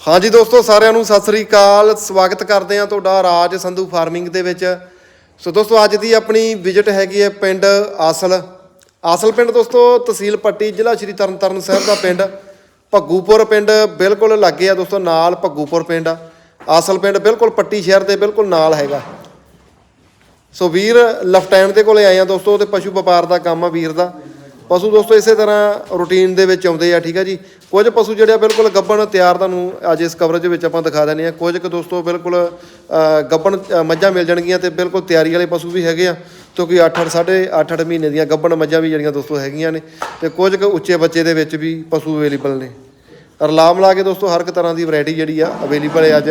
ਹਾਂਜੀ ਦੋਸਤੋ, ਸਾਰਿਆਂ ਨੂੰ ਸਤਿ ਸ੍ਰੀ ਅਕਾਲ। ਸਵਾਗਤ ਕਰਦੇ ਹਾਂ ਤੁਹਾਡਾ ਰਾਜ ਸੰਧੂ ਫਾਰਮਿੰਗ ਦੇ ਵਿੱਚ। ਸੋ ਦੋਸਤੋ, ਅੱਜ ਦੀ ਆਪਣੀ ਵਿਜ਼ਿਟ ਹੈਗੀ ਹੈ ਪਿੰਡ ਆਸਲ। ਆਸਲ ਪਿੰਡ ਦੋਸਤੋ, ਤਹਿਸੀਲ ਪੱਟੀ, ਜ਼ਿਲ੍ਹਾ ਸ਼੍ਰੀ ਤਰਨਤਾਰਨ ਸਾਹਿਬ ਦਾ ਪਿੰਡ। ਭੱਗੂਪੁਰ ਪਿੰਡ ਬਿਲਕੁਲ ਲਾਗੇ ਆ ਦੋਸਤੋ, ਨਾਲ ਭੱਗੂਪੁਰ ਪਿੰਡ। ਆਸਲ ਪਿੰਡ ਬਿਲਕੁਲ ਪੱਟੀ ਸ਼ਹਿਰ ਦੇ ਬਿਲਕੁਲ ਨਾਲ ਹੈਗਾ। ਸੋ ਵੀਰ ਲੈਫਟੈਂਟ ਦੇ ਕੋਲੇ ਆਏ ਆ ਦੋਸਤੋ ਤੇ ਪਸ਼ੂ ਵਪਾਰ ਦਾ ਕੰਮ ਆ ਵੀਰ ਦਾ। ਪਸ਼ੂ ਦੋਸਤੋ, ਇਸੇ ਤਰ੍ਹਾਂ ਰੂਟੀਨ ਦੇ ਵਿੱਚ ਆਉਂਦੇ ਆ, ਠੀਕ ਆ ਜੀ? ਕੁਝ ਪਸ਼ੂ ਜਿਹੜੇ ਆ ਬਿਲਕੁਲ ਗੱਬਣ ਤਿਆਰ ਤੁਹਾਨੂੰ ਅੱਜ ਇਸ ਕਵਰੇਜ ਵਿੱਚ ਆਪਾਂ ਦਿਖਾ ਦਿੰਦੇ ਆ। ਕੁਝ ਕੁ ਦੋਸਤੋ, ਬਿਲਕੁਲ ਗੱਬਣ ਮੱਝਾਂ ਮਿਲ ਜਾਣਗੀਆਂ ਤੇ ਬਿਲਕੁਲ ਤਿਆਰੀ ਵਾਲੇ ਪਸ਼ੂ ਵੀ ਹੈਗੇ ਆ, ਕਿਉਂਕਿ 8 8 ਸਾਢੇ 8 8 ਮਹੀਨੇ ਦੀਆਂ ਗੱਬਣ ਮੱਝਾਂ ਵੀ ਜਿਹੜੀਆਂ ਦੋਸਤੋ ਹੈਗੀਆਂ ਨੇ ਤੇ ਕੁਝ ਕੁ ਉੱਚੇ ਬੱਚੇ ਦੇ ਵਿੱਚ ਵੀ ਪਸ਼ੂ ਅਵੇਲੇਬਲ ਨੇ। ਰਲਾ ਮਿਲਾ ਕੇ ਦੋਸਤੋ, ਹਰ ਇੱਕ ਤਰ੍ਹਾਂ ਦੀ ਵੈਰਾਈਟੀ ਜਿਹੜੀ ਆ ਅਵੇਲੇਬਲ ਹੈ ਅੱਜ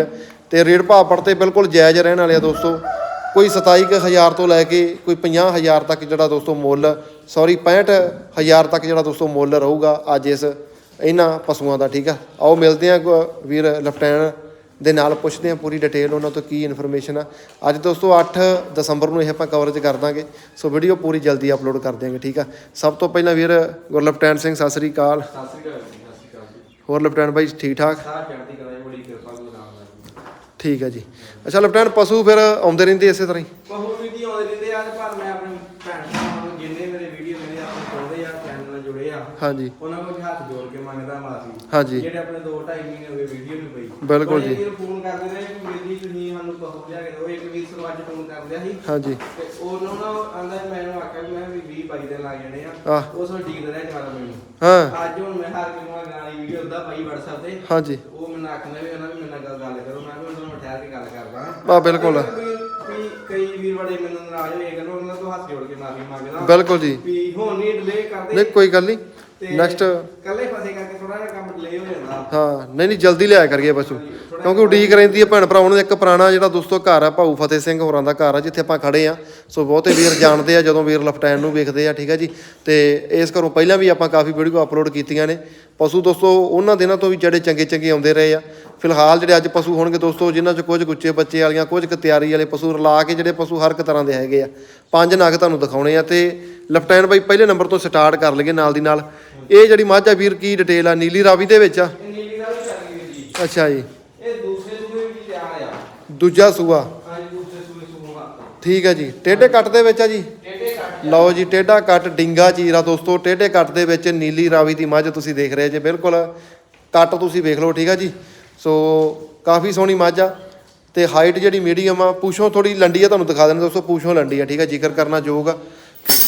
ਤੇ ਰੇਟ ਭਾਅ ਪੜ ਤੇ ਬਿਲਕੁਲ ਜਾਇਜ਼ ਰਹਿਣ ਵਾਲੇ ਆ ਦੋਸਤੋ। ਕੋਈ 27000 ਤੋਂ ਲੈ ਕੇ ਕੋਈ 50000 ਤੱਕ ਜਿਹੜਾ ਦੋਸਤੋ ਮੁੱਲ ਸੌਰੀ 65000 ਤੱਕ ਜਿਹੜਾ ਦੋਸਤੋ ਮੁੱਲ ਰਹੂਗਾ ਅੱਜ ਇਸ ਇਹਨਾਂ ਪਸ਼ੂਆਂ ਦਾ ਠੀਕ ਆ? ਆਓ ਮਿਲਦੇ ਆ ਵੀਰ ਲੈਫਟੈਨ ਦੇ ਨਾਲ ਪੁੱਛਦੇ ਆ ਪੂਰੀ ਡਿਟੇਲ ਉਹਨਾਂ ਤੋਂ ਕੀ ਇਨਫੋਰਮੇਸ਼ਨ ਆ। ਅੱਜ ਦੋਸਤੋ 8 ਦਸੰਬਰ ਨੂੰ ਇਹ ਆਪਾਂ ਕਵਰੇਜ ਕਰ ਦਾਂਗੇ ਸੋ ਵੀਡੀਓ ਪੂਰੀ ਜਲਦੀ ਅਪਲੋਡ ਕਰ ਦਿਆਂਗੇ ਠੀਕ ਆ? ਸਭ ਤੋਂ ਪਹਿਲਾਂ ਵੀਰ ਗੁਰਲਫਟੈਨ ਸਿੰਘ ਸਤਿ ਸ੍ਰੀ ਅਕਾਲ। ਸਤਿ ਸ੍ਰੀ ਅਕਾਲ ਜੀ ਸਤਿ ਸ੍ਰੀ ਅਕਾਲ ਜੀ। ਹੋਰ ਲੈਫਟੈਨੈਂਟ ਬਾਈ ਠੀਕ ਠਾਕ? ਸਾਰਾ ਚੜ੍ਹਦੀ ਕਲਾ ਜੀ ਬੜੀ ਕਿਰਪਾ ਗੁਰੂ ਰਾਮਦਾਸ ਜੀ ਠੀਕ ਹੈ ਜੀ। ਅੱਛਾ ਲੈਫਟੈਨੈਂਟ ਪਸ਼ੂ ਫਿਰ ਆਉਂਦੇ ਰਹਿੰਦੇ ਇਸੇ ਤਰ੍ਹਾਂ ਹੀ ਬਹੁਤ ਵੀ ਦੀ ਆਉਂਦੇ ਰਹਿੰਦੇ ਆ ਤੇ ਪਰ ਮੈਂ ਆਪਣੇ ਭੈਣ ਭਰਾਵਾਂ ਨੂੰ ਜਿੰਨੇ ਮੇਰੇ ਵੀਡੀਓ ਮੇਰੇ ਆਪਣੇ ਚਾਹੁੰਦੇ ਆ ਚੈਨਲ ਨਾਲ ਜੁੜੇ ਆ ਹਾਂਜੀ। ਉਹਨਾਂ ਕੋਲ ਹੱਥ ਜੋੜ ਕੇ ਮੰਗਦਾ ਮਾਫੀ ਹਾਂਜੀ। ਜਿਹੜੇ ਆਪਣੇ 2 2.5 ਮਹੀਨੇ ਹੋ ਗਏ ਵੀਡੀਓ ਨੂੰ ਪਈ। ਬਿਲਕੁਲ ਜੀ। ਵੀਰ ਫੋਨ ਕਰਦੇ ਰਹੇ ਕਿ ਵੀਰ ਜੀ ਤੁਸੀਂ ਸਾਨੂੰ ਕਹੋ ਲਿਆ ਕੇ ਦਿਓ। ਇੱਕ ਵੀਰ ਅੱਜ ਫੋਨ ਕਰ ਲਿਆ ਸੀ ਹਾਂਜੀ। ਤੇ ਉਹਨਾਂ ਨੂੰ ਆਂਦਾ ਮੈਨੂੰ ਆਖਿਆ ਵੀ ਮੈਂ ਵੀ 20 22 ਦਿਨ ਲੱਗ ਜਾਣੇ। ਆ ਉਸ ਨੂੰ ਠੀਕ ਰਿਹਾ ਜਵਾਬ ਮੈਨੂੰ। ਹਾਂ। ਅੱਜ ਹੁਣ ਮੈਂ ਹਰ ਕਿਨੂੰ ਗਾਲੀ ਵੀਡੀਓ ਉਦਾਂ ਪਾਈ WhatsApp ਤੇ। ਹਾਂਜੀ। ਉਹ ਮੈਨੂੰ ਆਖਣਾ ਵੀ ਉਹਨਾਂ ਵੀ ਮੇਰੇ ਨਾਲ ਗੱਲ ਕਰੋ। ਮੈਂ ਵੀ ਉਹਨਾਂ ਨੂੰ ਠਹਿਰ ਕੇ ਗੱਲ ਕਰਦਾ। ਆ ਬਿਲਕੁਲ। ਕਈ ਵੀਰ ਬੜੇ ਮੈਨੂੰ ਨਾਰਾਜ਼ ਹੋਏ ਕਹਿੰਦੇ ਉਹਨਾਂ ਤੋਂ ਹੱਥ ਜੋੜ ਕੇ ਮਾਫੀ ਮੰਗਦਾ। ਬਿਲਕੁਲ ਜੀ। ਵੀ ਹੁਣ ਨਹੀਂ ਡਿਲੇ ਕਰਦੇ। ਨਹੀਂ ਕੋਈ ਗੱਲ ਨਹੀਂ ਨੈਕਸਟ ਕੱਲੇ ਫਸੇ ਕਰਕੇ ਥੋੜਾ ਜਿਹਾ ਕੰਮ ਡਿਲੇ ਹੋ ਜਾਂਦਾ। ਹਾਂ ਨਹੀਂ ਨਹੀਂ ਜਲਦੀ ਲਿਆਇਆ ਕਰੀਏ ਪਸ਼ੂ। ਕਿਉਂਕਿ ਉਡੀਕ ਰਹਿੰਦੀ ਹੈ ਭੈਣ ਭਰਾਵਾਂ ਨੂੰ ਇੱਕ ਪੁਰਾਣਾ ਜਿਹੜਾ ਦੋਸਤੋ ਘਰ ਆ ਭਾਊ ਫਤਿਹ ਸਿੰਘ ਹੋਰਾਂ ਦਾ ਘਰ ਆ ਜਿੱਥੇ ਆਪਾਂ ਖੜੇ ਆ। ਸੋ ਬਹੁਤੇ ਵੀਰ ਜਾਣਦੇ ਆ ਜਦੋਂ ਵੀਰ ਲਫਟੈਨ ਨੂੰ ਵੇਖਦੇ ਆ ਠੀਕ ਹੈ ਜੀ। ਤੇ ਇਸ ਘਰੋਂ ਪਹਿਲਾਂ ਵੀ ਆਪਾਂ ਕਾਫੀ ਵੀਡੀਓ ਅਪਲੋਡ ਕੀਤੀਆਂ ਨੇ। ਪਸ਼ੂ ਦੋਸਤੋ ਉਹਨਾਂ ਦਿਨਾਂ ਤੋਂ ਵੀ ਜਿਹੜੇ ਚੰਗੇ ਚੰਗੇ ਆਉਂਦੇ ਰਹੇ ਆ। ਫਿਲਹਾਲ ਜਿਹੜੇ ਅੱਜ ਪਸ਼ੂ ਹੋਣਗੇ ਦੋਸਤੋ ਜਿਨ੍ਹਾਂ 'ਚ ਕੁਝ ਗੁੱਚੇ ਬੱਚੇ ਵਾਲੀਆਂ ਕੁਝ ਕੁ ਤਿਆਰੀ ਵਾਲੇ ਪਸ਼ੂ ਰਲਾ ਕੇ ਜਿਹੜੇ ਪਸ਼ੂ ਹਰ ਇੱਕ ਤਰ੍ਹਾਂ ਦੇ ਹੈਗੇ ਆ। ਪੰਜ ਨਗ ਤੁਹਾਨੂੰ ਦਿਖਾਉਣੇ ਆ ਤੇ ਲਫਟੈਨ ਬਾਈ ਪਹਿਲੇ ਨੰਬਰ ਤੋਂ ਸਟਾਰਟ ਕਰ ਲਈਏ ਨਾਲ ਦੀ ਨਾਲ। ਇਹ ਜਿਹੜੀ ਮੱਝ ਆ ਵੀਰ ਕੀ ਡਿਟੇਲ ਆ? ਨੀਲੀ ਰਾਵੀ ਦੇ ਵਿੱਚ ਆ? ਇਹ ਨੀਲੀ ਦਾ ਵੀ ਚੱਲ ਗਈ ਵੀਰ ਜੀ। ਅੱਛਾ ਜੀ। ਇਹ ਦੂਸਰੇ ਸੂਏ ਵੀ ਤਿਆਰ ਆ। ਦੂਜਾ ਸੂਆ। ਹਾਂਜੀ ਦੂਸਰੇ ਸੂਏ ਸੂਆ ਠੀਕ ਹੈ ਜੀ। ਟੇਢੇ ਕੱਟ ਦੇ ਵਿੱਚ ਆ ਜੀ? ਟੇਡੇ ਕੱਟ ਲਓ ਜੀ ਟੇਢਾ ਕੱਟ ਡਿੰਗਾ ਚੀਰਾ ਦੋਸਤੋ ਟੇਢੇ ਕੱਟ ਦੇ ਵਿੱਚ ਨੀਲੀ ਰਾਵੀ ਦੀ ਮੱਝ ਤੁਸੀਂ ਦੇਖ ਰਹੇ ਜੇ ਬਿਲਕੁਲ ਕੱਟ ਤੁਸੀਂ ਵੇਖ ਲਓ ਠੀਕ ਆ ਜੀ? ਸੋ ਕਾਫੀ ਸੋਹਣੀ ਮੱਝ ਆ ਤੇ ਹਾਈਟ ਜਿਹੜੀ ਮੀਡੀਅਮ ਆ ਪੂਛੋਂ ਥੋੜੀ ਲੰਡੀ ਆ ਤੁਹਾਨੂੰ ਦਿਖਾ ਦਿੰਦੇ ਦੋਸਤੋ ਪੂਛੋਂ ਲੰਡੀ ਆ ਠੀਕ ਆ? ਜ਼ਿਕਰ ਕਰਨਾ ਯੋਗ ਆ।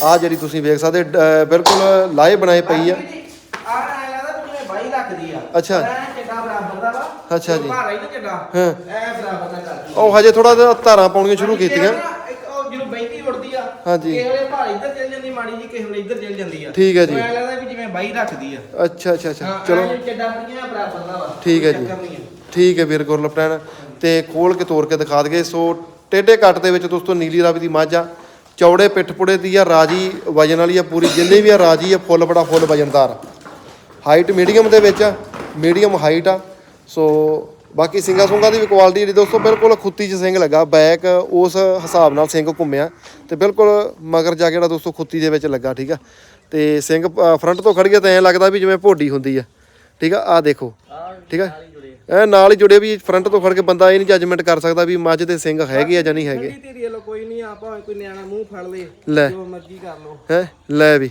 ਆ ਜਿਹੜੀ ਤੁਸੀਂ ਵੇਖ ਸਕਦੇ ਅਹ ਬਿਲਕੁਲ ਲਾਏ ਬਣਾਏ ਪਈ ਆ ਆ ਐ ਲੱਗਦਾ ਵੀ ਜਿਵੇਂ 22 ਲੱਖ ਦੀ ਆ ਅੱਛਾ। ਐ ਚੱਡਾ ਬਰਾਬਰ ਦਾ ਵਾ ਅੱਛਾ ਜੀ। ਭਾਰਾ ਹੀ ਨਾ ਚੱਡਾ ਹਾਂ। ਐ ਬਰਾਬਰ ਦਾ ਕਰ ਉਹ ਹਜੇ ਥੋੜਾ ਜਿਹਾ ਧਾਰਾਂ ਪਾਉਣੀਆਂ ਸ਼ੁਰੂ ਕੀਤੀਆਂ ਇੱਕ ਉਹ ਜਦੋਂ ਬੈਠੀ ਉੜਦੀ ਆ ਹਾਂਜੀ। ਕਿਸੇ ਵੇਲੇ ਭਾਰ ਇੱਧਰ ਚੱਲ ਜਾਂਦੀ ਮਾੜੀ ਜੀ ਕਿਸੇ ਵੇਲੇ ਇੱਧਰ ਚੱਲ ਜਾਂਦੀ ਆ ਠੀਕ ਹੈ ਜੀ। ਉਹ ਐਂ ਲੱਗਦਾ ਵੀ ਜਿਵੇਂ ਬਾਈ ਰੱਖਦੀ ਆ ਅੱਛਾ ਅੱਛਾ ਅੱਛਾ ਚਲੋ ਬਰਾਬਰ ਦਾ ਵਾ ਠੀਕ ਹੈ ਜੀ। ਚੱਕਰ ਨਹੀਂ ਆ। ਠੀਕ ਹੈ ਵੀਰ ਗੁਰਲਪਟੈਨ ਤੇ ਖੋਲ ਕੇ ਤੋੜ ਕੇ ਦਿਖਾ ਦਗੇ ਸੋ ਟੇਢੇ ਕੱਟ ਦੇ ਵਿੱਚ ਦੋਸਤੋ ਨੀਲੀ ਰਾਵੀ ਦੀ ਮੱਝ ਆ ਚੌੜੇ ਪਿੱਠ ਪੁੜੇ ਦੀ ਆ ਰਾਜੀ ਵਜਨ ਵਾਲੀ ਆ ਪੂਰੀ ਜਿੰਨੇ ਵੀ ਆ ਰਾਜੀ ਆ ਫੁੱਲ ਬੜਾ ਫੁੱਲ ਵਜਨਦਾਰ ਹਾਈਟ ਮੀਡੀਅਮ ਦੇ ਵਿੱਚ ਆ ਮੀਡੀਅਮ ਹਾਈਟ ਆ। ਸੋ ਬਾਕੀ ਸਿੰਗਾ ਸੁੰਗਾ ਦੀ ਵੀ ਕੁਆਲਿਟੀ ਜਿਹੜੀ ਦੋਸਤੋ ਬਿਲਕੁਲ ਖੁੱਤੀ 'ਚ ਸਿੰਘ ਲੱਗਾ ਬੈਕ ਉਸ ਹਿਸਾਬ ਨਾਲ ਸਿੰਘ ਘੁੰਮਿਆ। ਤੇ ਬਿਲਕੁਲ ਮਗਰ ਜਾ ਕੇ ਜਿਹੜਾ ਦੋਸਤੋ ਖੁੱਤੀ ਦੇ ਵਿੱਚ ਲੱਗਾ ਠੀਕ ਆ। ਤੇ ਸਿੰਘ ਫਰੰਟ ਤੋਂ ਖੜ ਗਿਆ ਤਾਂ ਐਂ ਲੱਗਦਾ ਵੀ ਜਿਵੇਂ ਭੋਡੀ ਹੁੰਦੀ ਆ। ਠੀਕ ਆ ਆ ਦੇਖੋ ਠੀਕ ਆ। ਇਹ ਨਾਲ ਹੀ ਜੁੜੇ ਵੀ ਫਰੰਟ ਤੋਂ ਖੜ ਕੇ ਬੰਦਾ ਇਹ ਨਹੀਂ ਜੱਜਮੈਂਟ ਕਰ ਸਕਦਾ ਵੀ ਮੱਝ ਦੇ ਸਿੰਘ ਹੈਗੇ ਆ ਜਾਂ ਨਹੀਂ ਹੈਗੇ। ਠੰਡੀ ਤੇਰੀ ਵੱਲੋਂ ਕੋਈ ਨਹੀਂ ਆ ਭਾਵੇਂ ਕੋਈ ਨਿਆਣਾ ਮੂੰਹ ਫੜ ਲੇ ਲੈ। ਜੋ ਮਰਜ਼ੀ ਕਰ ਲੋ ਹੈ ਲੈ ਵੀ।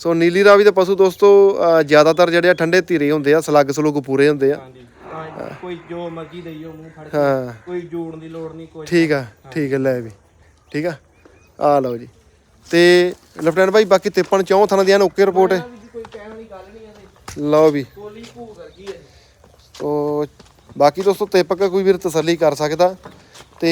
ਸੋ ਨੀਲੀ ਰਾਵੀ ਦੇ ਪਸ਼ੂ ਦੋਸਤੋ ਅਹ ਜ਼ਿਆਦਾਤਰ ਜਿਹੜੇ ਆ ਠੰਡੇ ਧੀਰੇ ਹੁੰਦੇ ਆ ਸਲੱਗ ਸਲੁਗ ਪੂਰੇ ਹੁੰਦੇ ਆ। ਹਾਂਜੀ ਹਾਂ ਕੋਈ ਜੋ ਮਰਜ਼ੀ ਦੇਈਓ ਮੂੰਹ ਫੜ ਕੇ। ਹਾਂ। ਕੋਈ ਜੋੜਨ ਦੀ ਲੋੜ ਨਹੀਂ ਕੋਈ ਠੀਕ ਆ ਠੀਕ ਹੈ ਲੈ ਵੀ। ਠੀਕ ਆ? ਆ ਲਓ ਜੀ। ਤੇ ਲੈਫਟਨੈਂਟ ਭਾਈ ਬਾਕੀ ਤਿੱਪਣ ਚੌਂ ਥਾਂ ਦੀਆਂ ਓਕੇ ਰਿਪੋਰਟ। ਹੈ ਵੀ ਕੋਈ ਕਹਿਣ ਵਾਲੀ ਗੱਲ ਨਹੀਂ ਆ ਲਓ ਵੀ। ਕੋਲੀ ਭੂ ਕਰਗੀ ਹੈ ਤੋ ਬਾਕੀ ਦੋਸਤੋ ਤਿਪਕ ਕੋਈ ਵੀਰ ਤਸੱਲੀ ਕਰ ਸਕਦਾ ਤੇ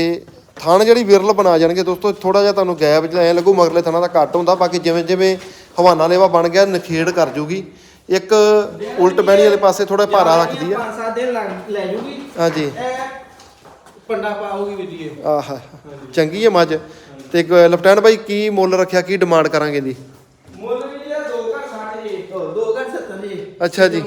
ਥਣ ਜਿਹੜੀ ਵਿਰਲ ਬਣਾ ਜਾਣਗੇ ਦੋਸਤੋ ਥੋੜਾ ਜਿਹਾ ਤੁਹਾਨੂੰ ਗੈਪ ਜਿਹਾ ਐ ਲੱਗੂ ਮਗਰਲੇ ਥਣਾ ਦਾ ਘੱਟ ਹੁੰਦਾ ਬਾਕੀ ਜਿਵੇਂ ਜਿਵੇਂ ਹਵਾਨਾ ਲੇਵਾ ਬਣ ਗਿਆ ਨਖੇੜ ਕਰ ਜੂਗੀ। ਇੱਕ ਉਲਟ ਬਹਿਣੀ ਵਾਲੇ ਪਾਸੇ ਥੋੜਾ ਭਾਰਾ ਰੱਖਦੀ ਆ। ਪੰਜ ਸੱਤ ਦਿਨ ਲੱਗ ਲੈ ਜੂਗੀ। ਹਾਂਜੀ। ਇਹ ਪੰਡਾ ਪਾਉਗੀ ਵੀ ਜੀ ਇਹ। ਆਹ ਚੰਗੀ ਹੈ ਮੱਝ। ਤੇ ਲੈਫਟੈਂਟ ਭਾਈ ਕੀ ਮੁੱਲ ਰੱਖਿਆ ਕੀ ਡਿਮਾਂਡ ਕਰਾਂਗੇ ਦੀ ਮੁੱਲ ਵੀ ਜੀ 2 ਘਰ 60 ਜੀ। 2 ਘਰ 70 ਜੀ। ਅੱਛਾ ਜੀ।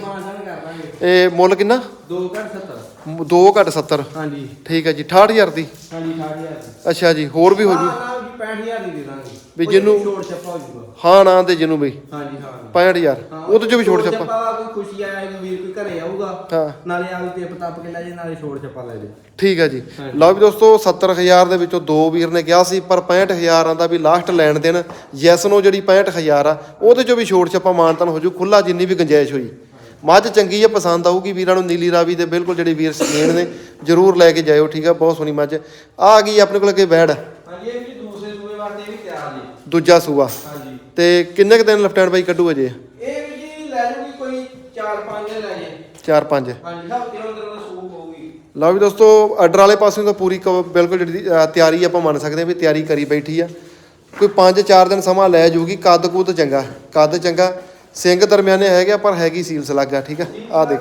ਇਹ ਮੁੱਲ ਕਿੰਨਾ? 2 ਘਰ 70 2 ਘੱਟ 70 ਹਾਂਜੀ। ਠੀਕ ਹੈ ਜੀ 68000 ਦੀ? ਹਾਂਜੀ 60000 ਅੱਛਾ ਜੀ ਹੋਰ ਵੀ ਹੋ ਜੂ। ਹਾਂ ਜੀ 65000 ਦੀ ਦੇ ਦਾਂਗੇ। ਵੀ ਜਿਹਨੂੰ ਛੋੜ ਛੱਪਾ ਹੋ ਨਾ ਤੇ ਜਿਹਨੂੰ ਬਈ ਹਾਂਜੀ ਹਾਂ। 65000 ਹਾਂ, ਉਹਦੇ ਚ ਵੀ ਛੋੜ ਛੱਪਾ। ਛੱਪਾ ਕੋਈ ਖੁਸ਼ੀ ਆਇਆ ਕੋਈ ਵੀਰ ਕੋਈ ਘਰੇ ਆਊਗਾ। ਹਾਂ। ਨਾਲੇ ਆ ਵੀ ਟਿਪ ਟੱਪ ਕੇ ਲੈ ਜੇ ਨਾਲੇ ਛੋੜ ਛੱਪਾ ਲੈ ਜੇ। ਠੀਕ ਹੈ ਜੀ। ਲਓ ਵੀ ਦੋਸਤੋ 70000 ਦੇ ਵਿੱਚੋਂ ਦੋ ਵੀਰ ਨੇ ਕਿਹਾ ਸੀ ਪਰ 65000 ਆਂਦਾ ਵੀ ਲਾਸਟ ਲੈਣ ਦੇਣ ਯੈਸ ਨੋ ਜਿਹੜੀ 65000 ਆ ਉਹਦੇ ਚੋਂ ਵੀ ਛੋੜ ਛੱਪਾ ਮਾਨਤਨ ਹੋ ਜੂ ਖੁੱਲਾ ਜਿੰਨੀ ਵੀ ਗੁੰਜਾਇਸ਼ ਹੋਈ। ਮੱਝ ਚੰਗੀ ਆ ਪਸੰਦ ਆਊਗੀ ਵੀਰਾਂ ਨੂੰ ਨੀਲੀ ਰਾਵੀ ਦੇ ਬਿਲਕੁਲ ਜਿਹੜੇ ਵੀਰ ਸਕੀਨ ਨੇ ਜਰੂਰ ਲੈ ਕੇ ਜਾਇਓ ਠੀਕ ਆ ਬਹੁਤ ਸੋਹਣੀ ਮੱਝ। ਆ ਗਈ ਆਪਣੇ ਕੋਲ ਅੱਗੇ ਬੈੜ। ਹਾਂਜੀ ਇਹ ਵੀ ਦੂਸਰੇ ਸੂਏ ਵਾਸਤੇ ਵੀ ਤਿਆਰ ਜੀ। ਦੂਜਾ ਸੂਆ। ਹਾਂਜੀ। ਤੇ ਕਿੰਨੇ ਕੁ ਦਿਨ ਲੈਫਟ ਹੈਂਡ ਬਾਈ ਕੱਢੂ ਅਜੇ? ਇਹ ਵੀ ਜੀ ਲੈ ਜੂਗੀ ਕੋਈ 4-5 ਦਿਨ ਲੈ ਜੇ 4-5 ਹਾਂਜੀ ਹਫ਼ਤੇ ਅੰਦਰ ਸੂਪ ਹੋਊਗੀ। ਲਓ ਵੀ ਦੋਸਤੋ ਆਰਡਰ ਵਾਲੇ ਪਾਸਿਓਂ ਤਾਂ ਪੂਰੀ ਬਿਲਕੁਲ ਜਿਹੜੀ ਤਿਆਰੀ ਆਪਾਂ ਮੰਨ ਸਕਦੇ ਹਾਂ ਵੀ ਤਿਆਰੀ ਕਰੀ ਬੈਠੀ ਆ। ਕੋਈ 5-4 ਦਿਨ ਸਮਾਂ ਲੈ ਜੂਗੀ ਕੱਦ ਕੁੱਦ ਚੰਗਾ ਕੱਦ ਚੰਗਾ। ਸਿੰਘ ਦਰਮਿਆਨੇ ਹੈਗਾ ਪਰ ਹੈਗੀ ਸੀਲਸ ਲੱਗਾ ਠੀਕ ਆ? ਆ ਦੇਖ।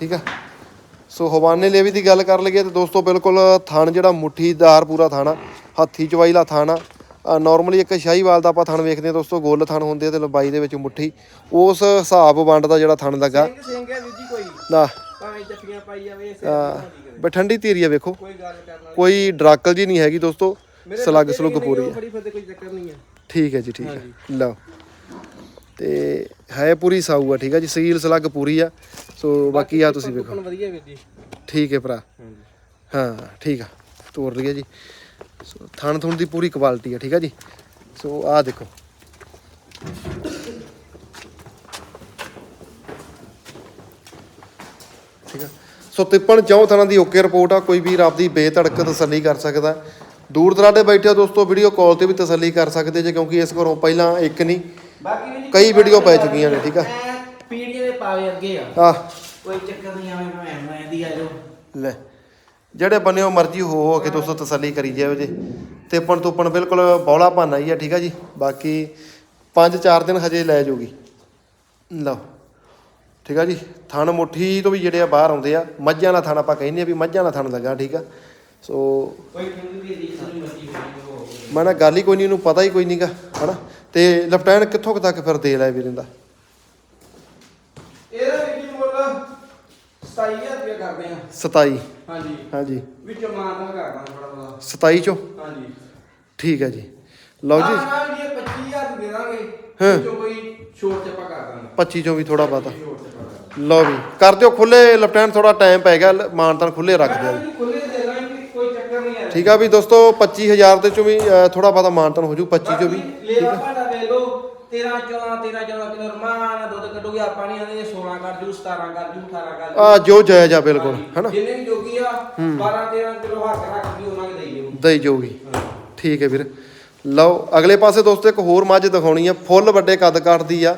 ਠੀਕ ਆ? ਸੋ ਹਵਾਨੇ ਲੇਵੀ ਦੀ ਗੱਲ ਕਰ ਲਈਏ ਤੇ ਦੋਸਤੋ ਬਿਲਕੁਲ ਥਣ ਜਿਹੜਾ ਮੁੱਠੀਦਾਰ ਪੂਰਾ ਥਾਣਾ ਹੱਥੀ ਚਵਾਈ ਲਾ ਥਾਣਾ ਨਾਰਮਲੀ ਇੱਕ ਸ਼ਾਹੀਵਾਲ ਦਾ ਆਪਾਂ ਥਣ ਵੇਖਦੇ ਹਾਂ ਦੋਸਤੋ ਗੋਲ ਥਣ ਹੁੰਦੇ ਆ ਤੇ ਲੰਬਾਈ ਦੇ ਵਿੱਚ ਮੁੱਠੀ। ਉਸ ਹਿਸਾਬ ਵੰਡ ਦਾ ਜਿਹੜਾ ਥਣ ਲੱਗਾ। ਸਿੰਘ ਹੈ ਕੋਈ। ਨਾ। ਭਾਵੇਂ ਜੱਫੀਆਂ ਪਾਈ ਜਾਵੇ ਇਸੇ ਅ, ਬਠੰਡੀ ਧੀਰੀ ਆ ਵੇਖੋ। ਕੋਈ ਡਰਾਕਲ ਜੀ ਨਹੀਂ ਹੈਗੀ ਦੋਸਤੋ। ਸਲੱਗ ਸਲੁੱਗ ਪੂਰੀ ਆ। ਹੈ। ਠੀਕ ਹੈ ਜੀ ਠੀਕ ਹੈ। ਲਓ। ਤੇ ਹੈ ਪੂਰੀ ਸਾਊ ਆ ਠੀਕ ਹੈ ਜੀ? ਸੀਲ ਸਲੱਗ ਪੂਰੀ ਆ। ਸੋ ਬਾਕੀ ਆ ਤੁਸੀਂ ਵੇਖੋ। ਵਧੀਆ ਵੀਰ ਜੀ। ਠੀਕ ਹੈ ਭਰਾ। ਹਾਂਜੀ। ਹਾਂ ਠੀਕ ਆ। ਤੋਰ ਲਈਏ ਜੀ। ਸੋ ਥਣ ਥੁਣ ਦੀ ਪੂਰੀ ਕੁਆਲਿਟੀ ਆ ਠੀਕ ਆ ਜੀ? ਸੋ ਆਹ ਦੇਖੋ। ਠੀਕ ਆ। ਸੋ ਤਿੱਪਣ ਚੌਂ ਥਾਂ ਦੀ ਓਕੇ ਰਿਪੋਰਟ ਆ। ਕੋਈ ਵੀਰ ਆਪਦੀ ਬੇਧੜਕ ਤਸੱਲੀ ਕਰ ਸਕਦਾ। ਦੂਰ ਦਰਾਡੇ ਬੈਠੇ ਹੋ ਦੋਸਤੋ ਵੀਡੀਓ ਕਾਲ ਤੇ ਵੀ ਤਸੱਲੀ ਕਰ ਸਕਦੇ ਜੇ ਕਿਉਂਕਿ ਇਸ ਘਰੋਂ ਪਹਿਲਾਂ ਇੱਕ ਨਹੀਂ। ਬਾਕੀ ਕਈ ਵੀਡੀਓ ਪੈ ਚੁੱਕੀਆਂ ਨੇ, ਠੀਕ ਆ। ਪੀੜੀਆਂ ਦੇ ਪਾਵੇ ਅੱਗੇ ਆ। ਆਹ ਕੋਈ ਚੱਕਰ ਨਹੀਂ ਆਵੇਂ ਭਾਵੇਂ ਮੈਂ ਦੀ ਆ ਜਾਓ। ਲੈ ਜਿਹੜੇ ਬੰਨਿਓ ਮਰਜ਼ੀ ਹੋ ਹੋ ਕੇ ਦੋਸਤੋ ਤਸੱਲੀ ਕਰੀ ਜਾਓ ਜੀ। ਤੇਪਣ ਤੋਪਣ ਬਿਲਕੁਲ ਬੌਲਾ ਭਾਨਾ ਹੀ ਆ ਠੀਕ ਆ ਜੀ। ਬਾਕੀ 5-4 ਦਿਨ ਹਜੇ ਲੈ ਜਾਊਗੀ ਲਓ ਠੀਕ ਆ ਜੀ। ਥਣ ਮੁੱਠੀ ਤੋਂ ਵੀ ਜਿਹੜੇ ਆ ਬਾਹਰ ਆਉਂਦੇ ਆ ਮੱਝਾਂ ਦਾ ਥਣ ਆਪਾਂ ਕਹਿੰਦੇ ਆ ਵੀ ਮੱਝਾਂ ਦਾ ਥਣ ਲੱਗਾ ਠੀਕ ਆ। ਸੋ ਕੋਈ ਕਿੰਨੀ ਵੀ ਦੀ ਸਾਰੀ ਮਰਜ਼ੀ ਹੋਣੀ ਉਹ ਮੈਂ ਨਾ ਗੱਲ ਹੀ ਕੋਈ ਨਹੀਂ ਇਹਨੂੰ ਪਤਾ ਹੀ ਕੋਈ ਨਹੀਂਗਾ ਹਨਾ? ਤੇ ਲੈਫਟੈਂਟ ਕਿੱਥੋਂ ਕੁ ਤੱਕ ਫਿਰ ਦੇ ਲੈ ਵੀਰਿੰਦਾ ਦਾ? ਇਹਦਾ ਵੀਰ ਜੀ ਮੁੱਲ 27000 ਰੁਪਏ ਕਰਦੇ ਆ। 27 ਹਾਂਜੀ। ਹਾਂਜੀ। ਵਿੱਚੋਂ ਮਾਨਤਾ ਕਰਦਾ ਥੋੜਾ ਬਹੁਤਾ। 27 ਚੋਂ? ਹਾਂਜੀ। ਠੀਕ ਹੈ ਜੀ। ਲਓ ਜੀ। ਹਾਂ ਹਾਂ ਜੀ ਇਹ 25000 ਦੇ ਦਾਂਗੇ। ਹਾਂ। ਵਿੱਚੋਂ ਕੋਈ ਛੋਟ ਚੱਪਾ ਕਰ ਦਾਂਗੇ। 25 ਚੋਂ ਵੀ ਥੋੜਾ ਬਾਤਾ ਛੋਟ ਚੱਪਾ ਕਰ ਦਾਂਗੇ। ਲਓ ਵੀ ਕਰ ਦਿਓ ਖੁੱਲੇ ਲੈਫਟੈਂਟ ਥੋੜਾ ਟਾਈਮ ਪੈ ਗਿਆ ਮਾਨਤਨ ਖੁੱਲੇ ਰੱਖ ਦਿਓ। ਜੀ ਖੁੱਲੇ ਦੇ ਦਾਂਗੇ ਕੋਈ ਚੱਕਰ ਨਹੀਂ ਹੈ ਠੀਕ ਆ ਵੀ ਦੋਸਤੋ 25000 ਦੇ ਚੋਂ ਵੀ ਥੋੜਾ ਬਾਤਾ ਮਾਨਤਨ ਹੋ ਜੂ 25 ਚੋਂ ਵੀ। ਲੇਵਾ ਭਾਂਡਾ ਵੇਖ ਲਓ 13 14 13 14 ਕਿਲੋ ਰਮਾਨ ਦੁੱਧ ਕੱਢੋਗੇ ਆਪਾਂ ਨਹੀਂ ਆਂਦੇ 16 ਕਰ ਜੂ 17 ਕਰ ਜੂ 18 ਕਰ ਜੂ। ਆ ਜੋ ਜਾਇਜ਼ ਆ ਬਿਲਕੁਲ ਹੈਨਾ? ਜਿੰਨੇ ਵੀ ਜੋਗੀ ਆ 12 13 ਕਿਲੋ ਹੱਥ ਰੱਖ ਕੇ ਉਹਨਾਂ ਕੇ ਦੇਈਏ ਦਈ ਜਾਊਗੀ। ਠੀਕ ਹੈ ਵੀਰ। ਲਓ ਅਗਲੇ ਪਾਸੇ ਦੋਸਤੋ ਇੱਕ ਹੋਰ ਮੱਝ ਦਿਖਾਉਣੀ ਆ ਫੁੱਲ ਵੱਡੇ ਕੱਦ ਕਾਠ ਦੀ ਆ।